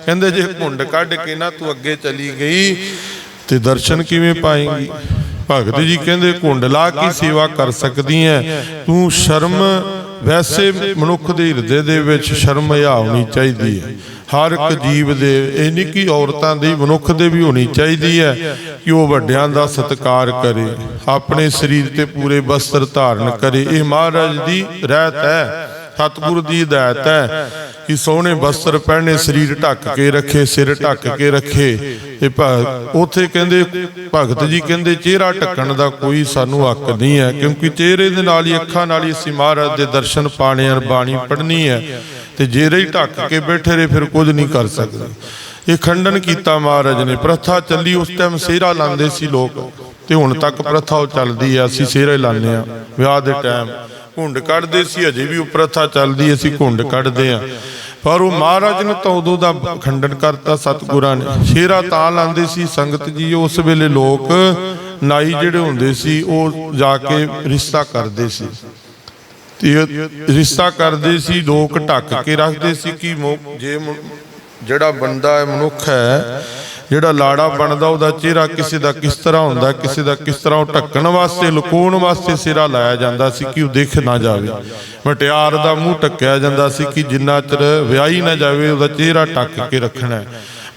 ਕਹਿੰਦੇ ਜੇ ਘੁੰਡ ਕੱਢ ਕੇ ਨਾ ਤੂੰ ਅੱਗੇ ਚਲੀ ਗਈ ਤੇ ਦਰਸ਼ਨ ਕਿਵੇਂ ਪਾਏਂਗੀ? ਭਗਤ ਜੀ ਕਹਿੰਦੇ ਘੁੰਡ ਲਾ ਕੀ ਸੇਵਾ ਕਰ ਸਕਦੀ ਹੈ ਤੂੰ ਸ਼ਰਮ, ਵੈਸੇ ਮਨੁੱਖ ਦੇ ਹਿਰਦੇ ਦੇ ਵਿੱਚ ਸ਼ਰਮ ਹਿਆ ਹੋਣੀ ਚਾਹੀਦੀ ਹੈ ਹਰ ਇੱਕ ਜੀਵ ਦੇ ਇਹ ਨਹੀਂ ਕਿ ਔਰਤਾਂ ਦੀ ਮਨੁੱਖ ਦੇ ਵੀ ਹੋਣੀ ਚਾਹੀਦੀ ਹੈ ਕਿ ਉਹ ਵੱਡਿਆਂ ਦਾ ਸਤਿਕਾਰ ਕਰੇ ਆਪਣੇ ਸਰੀਰ ਤੇ ਪੂਰੇ ਵਸਤਰ ਧਾਰਨ ਕਰੇ। ਇਹ ਮਹਾਰਾਜ ਦੀ ਰਹਿਤ ਹੈ। ਸਤਿਗੁਰ ਦੀ ਹਦਾਇਤ ਹੈ ਕਿ ਸੋਹਣੇ ਵਸਤਰ ਪਹਿਨੇ, ਸਰੀਰ ਢੱਕ ਕੇ ਰੱਖੇ, ਸਿਰ ਢੱਕ ਕੇ ਰੱਖੇ। ਤੇ ਭ- ਉੱਥੇ ਕਹਿੰਦੇ, ਭਗਤ ਜੀ ਕਹਿੰਦੇ, ਚਿਹਰਾ ਢੱਕਣ ਦਾ ਕੋਈ ਸਾਨੂੰ ਹੱਕ ਨਹੀਂ ਹੈ, ਕਿਉਂਕਿ ਚਿਹਰੇ ਦੇ ਨਾਲ ਹੀ, ਅੱਖਾਂ ਨਾਲ ਹੀ ਅਸੀਂ ਮਹਾਰਾਜ ਦੇ ਦਰਸ਼ਨ ਪਾਣੇ ਆ ਬਾਣੀ ਪੜ੍ਹਨੀ ਹੈ। ਤੇ ਜਿਹੜੇ ਹੀ ਢੱਕ ਕੇ ਬੈਠੇ ਰਹੇ, ਫਿਰ ਕੁਝ ਨਹੀਂ ਕਰ ਸਕਦੇ। ਇਹ ਖੰਡਨ ਕੀਤਾ ਮਹਾਰਾਜ ਨੇ। ਪ੍ਰਥਾ ਚੱਲੀ, ਉਸ ਟਾਈਮ ਸਿਹਰਾ ਲਾਉਂਦੇ ਸੀ ਲੋਕ। ਤੇ ਹੁਣ ਤੱਕ ਪ੍ਰਥਾ ਉਹ ਚੱਲਦੀ ਹੈ ਅਸੀਂ ਸਿਹਰੇ ਲਾਉਂਦੇ ਆ, ਵਿਆਹ ਦੇ ਟਾਈਮ ਘੁੰਡ ਕੱਢਦੇ ਸੀ ਅਜੇ ਵੀ ਉਹ ਪ੍ਰਥਾ ਚੱਲਦੀ ਅਸੀਂ ਘੁੰਡ ਕੱਢਦੇ ਆ। ਪਰ ਉਹ ਮਹਾਰਾਜ ਨੇ ਤਾਂ ਉਦੋਂ ਦਾ ਖੰਡਨ ਕਰਤਾ ਸਤਿਗੁਰਾਂ ਨੇ। ਸ਼ੇਰਾ ਤਾਂ ਲਾਉਂਦੇ ਸੀ ਸੰਗਤ ਜੀ, ਉਸ ਵੇਲੇ ਲੋਕ ਨਾਈ ਜਿਹੜੇ ਹੁੰਦੇ ਸੀ, ਉਹ ਜਾ ਕੇ ਰਿਸ਼ਤਾ ਕਰਦੇ ਸੀ। ਤੇ ਰਿਸ਼ਤਾ ਕਰਦੇ ਸੀ, ਲੋਕ ਢੱਕ ਕੇ ਰੱਖਦੇ ਸੀ ਕਿ ਮੋ- ਜੇ ਜਿਹੜਾ ਬੰਦਾ ਹੈ ਮਨੁੱਖ ਹੈ, ਜਿਹੜਾ ਲਾੜਾ ਬਣਦਾ, ਉਹਦਾ ਚਿਹਰਾ ਕਿਸੇ ਦਾ ਕਿਸ ਤਰ੍ਹਾਂ ਹੁੰਦਾ, ਕਿਸੇ ਦਾ ਕਿਸ ਤਰ੍ਹਾਂ ਉਹ ਢੱਕਣ ਵਾਸਤੇ ਲੁਕਾਉਣ ਵਾਸਤੇ ਸਿਰਾ ਲਾਇਆ ਜਾਂਦਾ ਸੀ ਕਿ ਉਹ ਦੇਖ ਨਾ ਜਾਵੇ। ਮਟਿਆਰ ਦਾ ਮੂੰਹ ਢੱਕਿਆ ਜਾਂਦਾ ਸੀ ਕਿ ਜਿੰਨਾ ਚਿਰ ਵਿਆਹੀ ਨਾ ਜਾਵੇ, ਉਹਦਾ ਚਿਹਰਾ ਢੱਕ ਕੇ ਰੱਖਣਾ ਹੈ।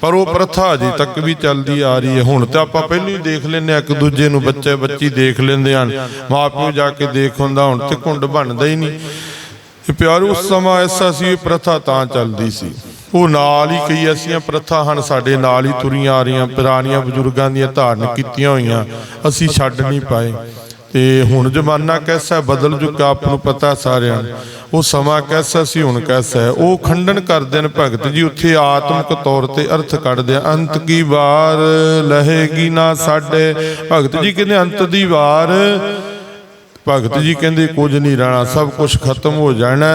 ਪਰ ਉਹ ਪ੍ਰਥਾ ਅਜੇ ਤੱਕ ਵੀ ਚੱਲਦੀ ਆ ਰਹੀ ਹੈ। ਹੁਣ ਤਾਂ ਆਪਾਂ ਪਹਿਲਾਂ ਹੀ ਦੇਖ ਲੈਂਦੇ ਹਾਂ, ਇੱਕ ਦੂਜੇ ਨੂੰ ਬੱਚੇ ਬੱਚੀ ਦੇਖ ਲੈਂਦੇ ਹਨ। ਮਾਪਿਓ ਜਾ ਕੇ ਦੇਖ ਹੁੰਦਾ, ਹੁਣ ਤੇ ਘੁੰਡ ਬਣਦਾ ਹੀ ਨਹੀਂ। ਇਹ ਉਸ ਸਮਾਂ ਐਸਾ ਸੀ, ਇਹ ਪ੍ਰਥਾ ਤਾਂ ਚੱਲਦੀ ਸੀ। ਉਹ ਨਾਲ ਹੀ ਕਈ ਐਸੀਆਂ ਪ੍ਰਥਾ ਹਨ ਸਾਡੇ ਨਾਲ ਹੀ ਤੁਰੀਆਂ ਆ ਰਹੀਆਂ, ਪੁਰਾਣੀਆਂ ਬਜ਼ੁਰਗਾਂ ਦੀਆਂ ਧਾਰਨ ਕੀਤੀਆਂ ਹੋਈਆਂ, ਅਸੀਂ ਛੱਡ ਨਹੀਂ ਪਾਏ। ਤੇ ਹੁਣ ਜ਼ਮਾਨਾ ਕੈਸਾ ਬਦਲ ਚੁੱਕਾ, ਆਪ ਨੂੰ ਪਤਾ ਸਾਰਿਆਂ ਨੂੰ। ਉਹ ਸਮਾਂ ਕੈਸਾ ਸੀ, ਹੁਣ ਕੈਸਾ ਹੈ। ਉਹ ਖੰਡਨ ਕਰਦੇ ਨੇ ਭਗਤ ਜੀ, ਉੱਥੇ ਆਤਮਿਕ ਤੌਰ ਤੇ ਅਰਥ ਕੱਢਦੇ ਆ। ਅੰਤ ਕੀ ਵਾਰ ਲਹੇਗੀ ਨਾ ਸਾਡੇ? ਭਗਤ ਜੀ ਕਹਿੰਦੇ ਅੰਤ ਦੀ ਵਾਰ। ਭਗਤ ਜੀ ਕਹਿੰਦੇ ਕੁਝ ਨਹੀਂ ਰਹਿਣਾ, ਸਭ ਕੁਝ ਖਤਮ ਹੋ ਜਾਣਾ।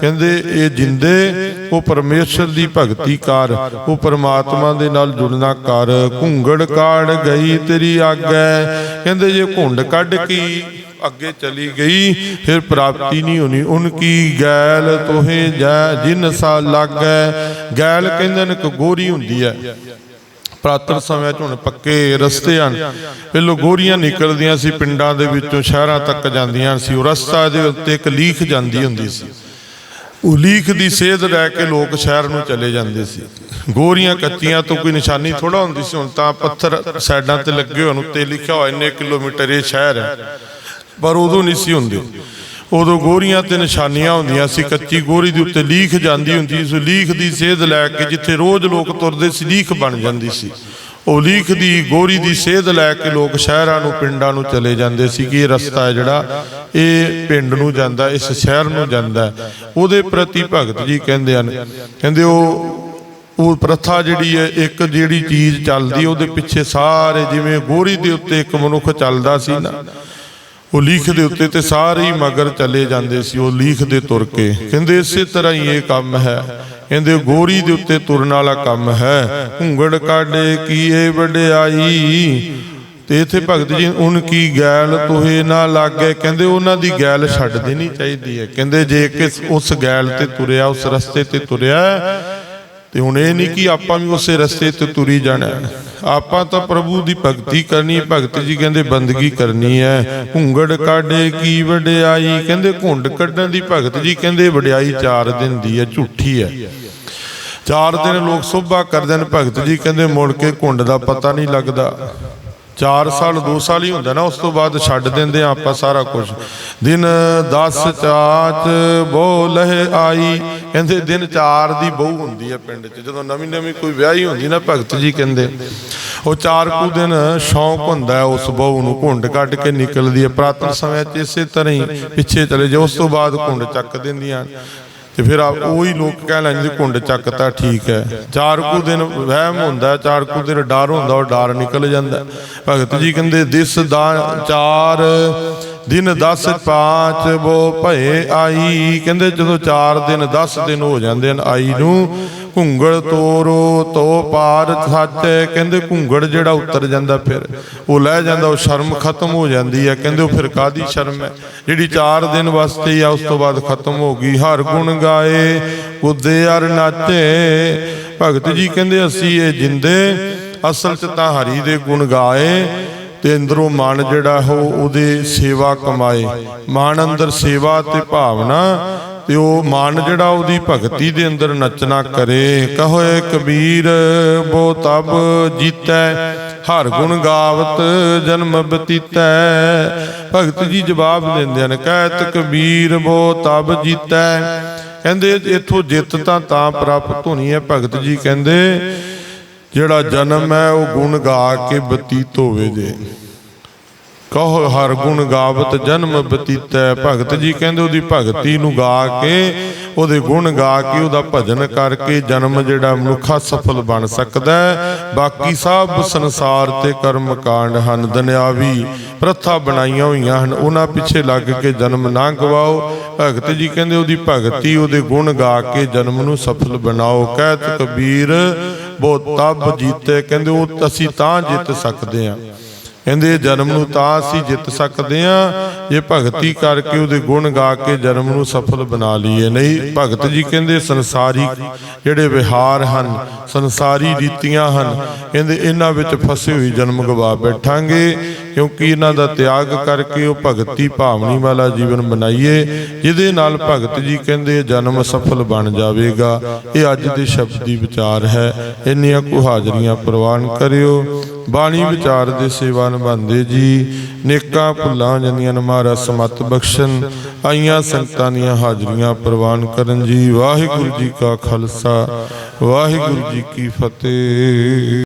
ਕਹਿੰਦੇ ਇਹ ਜਿੰਦੇ ਉਹ ਪਰਮੇਸ਼ਰ ਦੀ ਭਗਤੀ ਕਰ। ਉਹ ਪਰਮਾਤਮਾ ਦੇ ਨਾਲ ਜੁੜਨਾ ਕਰ। ਘੁੰਗੜ ਕਾੜ ਗਈ ਤੇਰੀ ਆਗੈ। ਕਹਿੰਦੇ ਜੇ ਘੁੰਡ ਕੱਢ ਕੇ, ਅੱਗੇ ਚਲੀ ਗਈ, ਫਿਰ ਪ੍ਰਾਪਤੀ ਨਹੀਂ ਹੋਣੀ ਉਨ ਕੀ ਗੈਲ ਤੋਹੇ ਜੈ, ਜਿਨ ਸਾ ਲਾਗੈ। ਗੈਲ ਕਹਿੰਦੇ ਨੇ ਗੋਰੀ ਹੁੰਦੀ ਹੈ ਪ੍ਰਾਤਨ ਸਮਿਆਂ 'ਚ ਹੁਣ ਪੱਕੇ ਰਸਤੇ ਹਨ। ਪਹਿਲੋਂ ਗੋਰੀਆਂ ਨਿਕਲਦੀਆਂ ਸੀ ਪਿੰਡਾਂ ਦੇ ਵਿੱਚੋਂ, ਸ਼ਹਿਰਾਂ ਤੱਕ ਜਾਂਦੀਆਂ ਸੀ। ਉਹ ਰਸਤਾ ਦੇ ਉੱਤੇ ਇੱਕ ਲੀਖ ਜਾਂਦੀ ਹੁੰਦੀ ਸੀ। ਉਹ ਲੀਖ ਦੀ ਸੇਧ ਲੈ ਕੇ ਲੋਕ ਸ਼ਹਿਰ ਨੂੰ ਚਲੇ ਜਾਂਦੇ ਸੀ। ਗੋਰੀਆਂ ਕੱਚੀਆਂ ਤੋਂ ਕੋਈ ਨਿਸ਼ਾਨੀ ਥੋੜਾ ਹੁੰਦੀ ਸੀ, ਹੁਣ ਤਾਂ ਪੱਥਰ ਸਾਈਡਾਂ ਤੇ ਲੱਗੇ ਹੋਣ ਉੱਤੇ ਲਿਖਿਆ ਹੋਇਆ ਇੰਨੇ ਕਿਲੋਮੀਟਰ ਇਹ ਸ਼ਹਿਰ ਹੈ। ਪਰ ਉਦੋਂ ਨਹੀਂ ਸੀ ਹੁੰਦੇ। ਉਦੋਂ ਗੋਰੀਆਂ ਤੇ ਨਿਸ਼ਾਨੀਆਂ ਹੁੰਦੀਆਂ ਸੀ, ਕੱਚੀ ਗੋਰੀ ਦੇ ਉੱਤੇ ਲੀਖ ਜਾਂਦੀ ਹੁੰਦੀ ਸੀ। ਲੀਖ ਦੀ ਸੇਧ ਲੈ ਕੇ ਜਿੱਥੇ ਰੋਜ਼ ਲੋਕ ਤੁਰਦੇ ਸੀ, ਲੀਖ ਬਣ ਜਾਂਦੀ ਸੀ। ਉਹ ਲੀਖ ਦੀ ਗੋਰੀ ਦੀ ਸੇਧ ਲੈ ਕੇ ਲੋਕ ਸ਼ਹਿਰਾਂ ਨੂੰ, ਪਿੰਡਾਂ ਨੂੰ ਚਲੇ ਜਾਂਦੇ ਸੀ। ਕਿ ਇਹ ਰਸਤਾ ਹੈ ਜਿਹੜਾ? ਇਹ ਪਿੰਡ ਨੂੰ ਜਾਂਦਾ, ਇਸ ਸ਼ਹਿਰ ਨੂੰ ਜਾਂਦਾ ਉਹਦੇ ਪ੍ਰਤੀ ਭਗਤ ਜੀ ਕਹਿੰਦੇ ਹਨ, ਕਹਿੰਦੇ ਉਹ ਉਹ ਪ੍ਰਥਾ ਜਿਹੜੀ ਹੈ, ਇੱਕ ਜਿਹੜੀ ਚੀਜ਼ ਚੱਲਦੀ, ਉਹਦੇ ਪਿੱਛੇ ਸਾਰੇ ਜਿਵੇਂ ਗੋਰੀ ਦੇ ਉੱਤੇ ਇੱਕ ਮਨੁੱਖ ਚੱਲਦਾ ਸੀ ਨਾ ਉਹ ਲੀਖ ਦੇ ਉੱਤੇ ਤੇ ਸਾਰੇ ਹੀ ਮਗਰ ਚਲੇ ਜਾਂਦੇ ਸੀ, ਉਹ ਲੀਖ ਦੇ ਤੁਰ ਕੇ। ਕਹਿੰਦੇ ਇਸੇ ਤਰ੍ਹਾਂ ਹੀ ਇਹ ਕੰਮ ਹੈ। ਕਹਿੰਦੇ ਗੋਰੀ ਦੇ ਉੱਤੇ ਤੁਰਨ ਵਾਲਾ ਕੰਮ ਹੈ। ਘੁੰਗੜ ਕਾਢੇ, ਕੀਏ ਵਡਿਆਈ। ਤੇ ਇਥੇ ਭਗਤ ਜੀ, ਉਨ ਕੀ ਗੈਲ ਤੋਹੇ ਨਾ ਲਾਗੇ? ਕਹਿੰਦੇ ਉਹਨਾਂ ਦੀ ਗੈਲ ਛੱਡ ਦੇਣੀ ਚਾਹੀਦੀ ਹੈ। ਕਹਿੰਦੇ ਜੇ ਕਿ ਉਸ ਗੈਲ ਤੇ ਤੁਰਿਆ, ਉਸ ਰਸਤੇ ਤੇ ਤੁਰਿਆ ਤੇ ਹੁਣ ਇਹ ਨਹੀਂ ਕਿ ਆਪਾਂ ਵੀ ਉਸੇ ਰਸਤੇ ਤੇ ਤੁਰੀ ਜਾਣਾ। ਆਪਾਂ ਤਾਂ ਪ੍ਰਭੂ ਦੀ ਭਗਤੀ ਕਰਨੀ ਹੈ। ਭਗਤ ਜੀ ਕਹਿੰਦੇ ਬੰਦਗੀ ਕਰਨੀ ਹੈ। ਹੁੰਗੜ ਕਾਢੇ ਕੀ ਵਡਿਆਈ? ਕਹਿੰਦੇ ਘੁੰਡ ਕੱਢਣ ਦੀ ਭਗਤ ਜੀ ਕਹਿੰਦੇ ਵਡਿਆਈ ਚਾਰ ਦਿਨ ਦੀ ਹੈ ਝੂਠੀ ਹੈ। ਚਾਰ ਦਿਨ ਲੋਕ ਸੋਭਾ ਕਰਦੇ ਨੇ ਭਗਤ ਜੀ ਕਹਿੰਦੇ ਮੁੜ ਕੇ ਘੁੰਡ ਦਾ ਪਤਾ ਨਹੀਂ ਲੱਗਦਾ। 4 ਸਾਲ 2 ਸਾਲ ਹੀ ਹੁੰਦਾ ਨਾ, ਉਸ ਤੋਂ ਬਾਅਦ ਛੱਡ ਦਿੰਦੇ ਆ ਆਪਾਂ ਸਾਰਾ ਕੁਝ। ਦਿਨ 10 ਚਾਚ ਬਹੁ ਆਈ। ਕਹਿੰਦੇ ਦਿਨ 4 ਦੀ ਬਹੂ ਹੁੰਦੀ ਹੈ ਪਿੰਡ 'ਚ। ਜਦੋਂ ਨਵੀਂ ਨਵੀਂ ਕੋਈ ਵਿਆਹੀ ਹੁੰਦੀ ਨਾ ਭਗਤ ਜੀ ਕਹਿੰਦੇ, ਉਹ ਚਾਰ ਕੁ ਦਿਨ ਸ਼ੌਂਕ ਹੁੰਦਾ ਉਸ ਬਹੂ ਨੂੰ। ਘੁੰਡ ਕੱਢ ਕੇ ਨਿਕਲਦੀ ਹੈ। ਪ੍ਰਾਤਨ ਸਮੇਂ 'ਚ ਇਸੇ ਤਰ੍ਹਾਂ ਹੀ ਪਿੱਛੇ ਚਲੇ ਜਾ ਉਸ ਤੋਂ ਬਾਅਦ ਘੁੰਡ ਚੱਕ ਦਿੰਦੀਆਂ। ਤੇ ਫਿਰ ਆ ਉਹੀ ਲੋਕ ਕਹਿ ਲੈਂਦੇ ਘੁੰਡ ਚੱਕਤਾ ਠੀਕ ਹੈ। ਚਾਰ ਕੁ ਦਿਨ ਵਹਿਮ ਹੁੰਦਾ, ਚਾਰ ਕੁ ਦਿਨ ਡਰ ਹੁੰਦਾ, ਉਹ ਡਰ ਨਿਕਲ ਜਾਂਦਾ। ਭਗਤ ਜੀ ਕਹਿੰਦੇ, ਦਿਸ ਦਾ ਚਾਰ, ਦਿਨ 10 ਪਾਂਚ, ਬੋ ਭਏ ਆਈ। ਕਹਿੰਦੇ, ਜਦੋਂ 4 ਦਿਨ 10 ਦਿਨ ਹੋ ਜਾਂਦੇ ਹਨ ਆਈ ਨੂੰ ਘੁੰਗੜ ਤੋਰੋ, ਤੋ ਪਾਰ ਸੱਚ ਕਹਿੰਦੇ ਘੁੰਗੜ ਜਿਹੜਾ ਉਤਰ ਜਾਂਦਾ ਫਿਰ, ਉਹ ਲੈ ਜਾਂਦਾ, ਉਹ ਸ਼ਰਮ ਖਤਮ ਹੋ ਜਾਂਦੀ ਹੈ ਕਹਿੰਦੇ ਉਹ ਫਿਰ ਕਾਦੀ ਸ਼ਰਮ ਹੈ? ਜਿਹੜੀ 4 ਦਿਨ ਵਾਸਤੇ ਆ, ਉਸ ਤੋਂ ਬਾਅਦ ਖਤਮ ਹੋ ਗਈ। ਹਰ ਗੁਣ ਗਾਏ ਉਦੇ ਅਰ ਨਾਚੇ। ਭਗਤ ਜੀ ਕਹਿੰਦੇ, ਅਸੀਂ ਇਹ ਜਿੰਦੇ, ਅਸਲ 'ਚ ਤਾਂ ਹਰੀ ਦੇ ਗੁਣ ਗਾਏ। ਤੇ ਅੰਦਰੋਂ ਮਨ ਜਿਹੜਾ ਉਹ, ਉਹਦੇ ਸੇਵਾ ਕਮਾਏ। ਮਨ ਅੰਦਰ ਸੇਵਾ ਤੇ ਭਾਵਨਾ ਤੇ ਉਹ ਮਨ ਜਿਹੜਾ ਉਹਦੀ ਭਗਤੀ ਦੇ ਅੰਦਰ ਨੱਚਣਾ ਕਰੇ। ਕਹੋਏ ਕਬੀਰ, ਬੋ ਤਬ ਜੀਤੈ, ਹਰ ਗੁਣ ਗਾਵਤ ਜਨਮ ਬਤੀਤੈ। ਭਗਤ ਜੀ ਜਵਾਬ ਦਿੰਦੇ ਨੇ ਕਹਿਤ ਕਬੀਰ, ਬੋ ਤਬ ਜੀਤੈ। ਕਹਿੰਦੇ, ਇਥੋਂ ਜਿੱਤ ਤਾਂ ਤਾਂ ਪ੍ਰਾਪਤ ਹੋਣੀ ਹੈ, ਭਗਤ ਜੀ ਕਹਿੰਦੇ, ਜਿਹੜਾ ਜਨਮ ਹੈ ਉਹ ਗੁਣ ਗਾ ਕੇ ਬਤੀਤ ਹੋਵੇ ਜੇ। ਕਹੋ ਹਰ ਗੁਣ ਗਾਵਤ ਜਨਮ ਬਤੀਤੈ। ਭਗਤ ਜੀ ਕਹਿੰਦੇ ਉਹਦੀ ਭਗਤੀ ਨੂੰ ਗਾ ਕੇ, ਉਹਦੇ ਗੁਣ ਗਾ ਕੇ ਉਹਦਾ ਭਜਨ ਕਰਕੇ ਜਨਮ ਜਿਹੜਾ ਮਨੁੱਖਾ ਸਫਲ ਬਣ ਸਕਦਾ ਬਾਕੀ ਸਭ ਸੰਸਾਰ ਤੇ ਕਰਮ ਕਾਂਡ ਹਨ, ਦੁਨਿਆਵੀ ਪ੍ਰਥਾ ਬਣਾਈਆਂ ਹੋਈਆਂ ਹਨ। ਉਹਨਾਂ ਪਿੱਛੇ ਲੱਗ ਕੇ ਜਨਮ ਨਾ ਗਵਾਓ। ਭਗਤ ਜੀ ਕਹਿੰਦੇ ਉਹਦੀ ਭਗਤੀ, ਉਹਦੇ ਗੁਣ ਗਾ ਕੇ ਜਨਮ ਨੂੰ ਸਫਲ ਬਣਾਓ। ਕਹਿਤ ਕਬੀਰ ਬੋ ਤਬ ਜੀਤੇ। ਕਹਿੰਦੇ ਉਹ ਅਸੀਂ ਤਾਂ ਜਿੱਤ ਸਕਦੇ ਹਾਂ। ਕਹਿੰਦੇ ਜਨਮ ਨੂੰ ਤਾਂ ਅਸੀਂ ਜਿੱਤ ਸਕਦੇ ਹਾਂ। ਜੇ ਭਗਤੀ ਕਰਕੇ ਉਹਦੇ ਗੁਣ ਗਾ ਕੇ ਜਨਮ ਨੂੰ ਸਫਲ ਬਣਾ ਲਈਏ। ਨਹੀਂ, ਭਗਤ ਜੀ ਕਹਿੰਦੇ ਸੰਸਾਰੀ ਜਿਹੜੇ ਵਿਹਾਰ ਹਨ, ਸੰਸਾਰੀ ਰੀਤੀਆਂ ਹਨ, ਕਹਿੰਦੇ ਇਹਨਾਂ ਵਿੱਚ ਫਸੇ ਹੋਈ ਜਨਮ ਗਵਾ ਬੈਠਾਂਗੇ, ਕਿਉਂਕਿ ਇਹਨਾਂ ਦਾ ਤਿਆਗ ਕਰਕੇ ਉਹ ਭਗਤੀ ਭਾਵਨੀ ਵਾਲਾ ਜੀਵਨ ਬਣਾਈਏ, ਜਿਹਦੇ ਨਾਲ ਭਗਤ ਜੀ ਕਹਿੰਦੇ ਜਨਮ ਸਫਲ ਬਣ ਜਾਵੇਗਾ। ਇਹ ਅੱਜ ਦੇ ਸ਼ਬਦ ਦੀ ਵਿਚਾਰ ਹੈ। ਇੰਨੀਆਂ ਕੁ ਹਾਜ਼ਰੀਆਂ ਪ੍ਰਵਾਨ ਕਰਿਓ। ਬਾਣੀ ਵਿਚਾਰ ਦੇ ਸੇਵਾ ਨਿਭਾਉਂਦੇ ਜੀ। ਨੇਕਾਂ ਭੁੱਲਾਂ ਜਾਂਦੀਆਂ ਜੰਦੀਆਂ ਮਾਰਾ ਸਮਤ ਬਖਸ਼ਣ, ਆਈਆਂ ਸੰਗਤਾਂ ਦੀਆਂ ਹਾਜ਼ਰੀਆਂ ਪ੍ਰਵਾਨ ਕਰਨ ਜੀ। ਵਾਹਿਗੁਰੂ ਜੀ ਕਾ ਖਾਲਸਾ, ਵਾਹਿਗੁਰੂ ਜੀ ਕੀ ਫਤਿਹ।